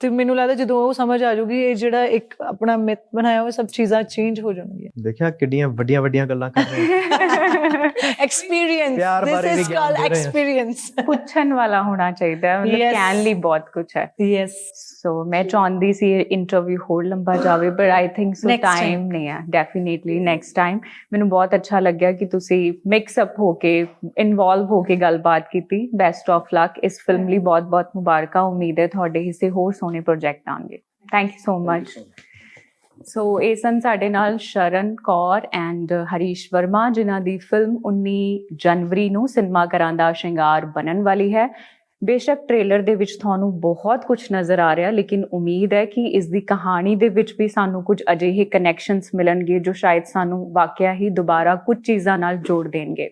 ਤੇ ਮੈਨੂੰ ਲੱਗਦਾ ਜਦੋਂ ਉਹ ਸਮਝ ਆ ਜਾਊਗੀ ਇਹ ਜਿਹੜਾ ਇੱਕ ਆਪਣਾ ਮਿਥ ਬਣਾਇਆ ਉਹ ਸਭ ਚੀਜ਼ਾਂ ਚੇਂਜ ਹੋ ਜਾਣਗੀਆਂ ਦੇਖਿਆ ਕਿੱਡੀਆਂ ਵੱਡੀਆਂ ਵੱਡੀਆਂ ਗੱਲਾਂ ਕਰ ਰਹੇ ਹਾਂ ਐਕਸਪੀਰੀਅੰਸ ਪਿਆਰ ਦਿਸ ਬਾਰੇ ਇਜ਼ ਵੀ ਗਿਆਨ ਕਾਲਡ ਦੇ ਰਹੇ ਹਾਂ। ਐਕਸਪੀਰੀਅੰਸ ਪੁੱਛਣ ਵਾਲਾ ਹੋਣਾ ਚਾਹੀਦਾ ਹੈ ਮਤਲਬ Yes. ਕਹਿਣ ਲਈ ਬਹੁਤ ਕੁਝ ਹੈ ਯੈਸ ਸੋ ਮੈਂ ਚਾਹੁੰਦੀ ਸੀ ਇੰਟਰਵਿਊ ਹੋਰ ਲੰਬਾ ਜਾਵੇ but I think so Next time. Time ਨਹੀਂ ਹੈ ਡੈਫੀਨਿਟਲੀ ਨੈਕਸਟ ਟਾਈਮ ਮੈਨੂੰ ਬਹੁਤ ਅੱਛਾ ਲੱਗਿਆ ਕਿ ਤੁਸੀਂ ਮਿਕਸ ਅਪ ਹੋ ਕੇ ਇਨਵੋਲਵ ਹੋ ਕੇ ਗੱਲਬਾਤ ਕੀਤੀ ਬੈਸਟ ਆਫ ਲੱਕ ਇਸ ਫਿਲਮ ਲਈ ਬਹੁਤ ਬਹੁਤ ਮੁਬਾਰਕਾਂ ਉਮੀਦ ਹੈ ਤੁਹਾਡੇ ਹਿੱਸੇ ਹੋਰ ਸੋਹਣੇ ਪ੍ਰੋਜੈਕਟ ਆਉਣਗੇ। Thank you so much so ਇਹ ਸਨ ਸਾਡੇ ਨਾਲ ਸ਼ਰਨ ਕੌਰ ਐਂਡ ਹਰੀਸ਼ ਵਰਮਾ ਜਿਨ੍ਹਾਂ ਦੀ ਫਿਲਮ 19 ਜਨਵਰੀ ਨੂੰ ਸਿਨੇਮਾ ਘਰਾਂ ਦਾ ਸ਼ਿੰਗਾਰ ਬਣਨ ਵਾਲੀ ਹੈ। ਬੇਸ਼ੱਕ ਟ੍ਰੇਲਰ ਦੇ ਵਿੱਚ ਤੁਹਾਨੂੰ ਬਹੁਤ ਕੁਝ ਨਜ਼ਰ ਆ ਰਿਹਾ ਲੇਕਿਨ ਉਮੀਦ ਹੈ ਕਿ ਇਸ ਦੀ ਕਹਾਣੀ ਦੇ ਵਿੱਚ ਵੀ ਸਾਨੂੰ ਕੁਝ ਅਜਿਹੇ ਕਨੈਕਸ਼ਨਸ ਮਿਲਣਗੇ ਜੋ ਸ਼ਾਇਦ ਸਾਨੂੰ ਵਾਕਿਆ ਹੀ ਦੁਬਾਰਾ ਕੁਝ ਚੀਜ਼ਾਂ ਨਾਲ ਜੋੜ ਦੇਣਗੇ।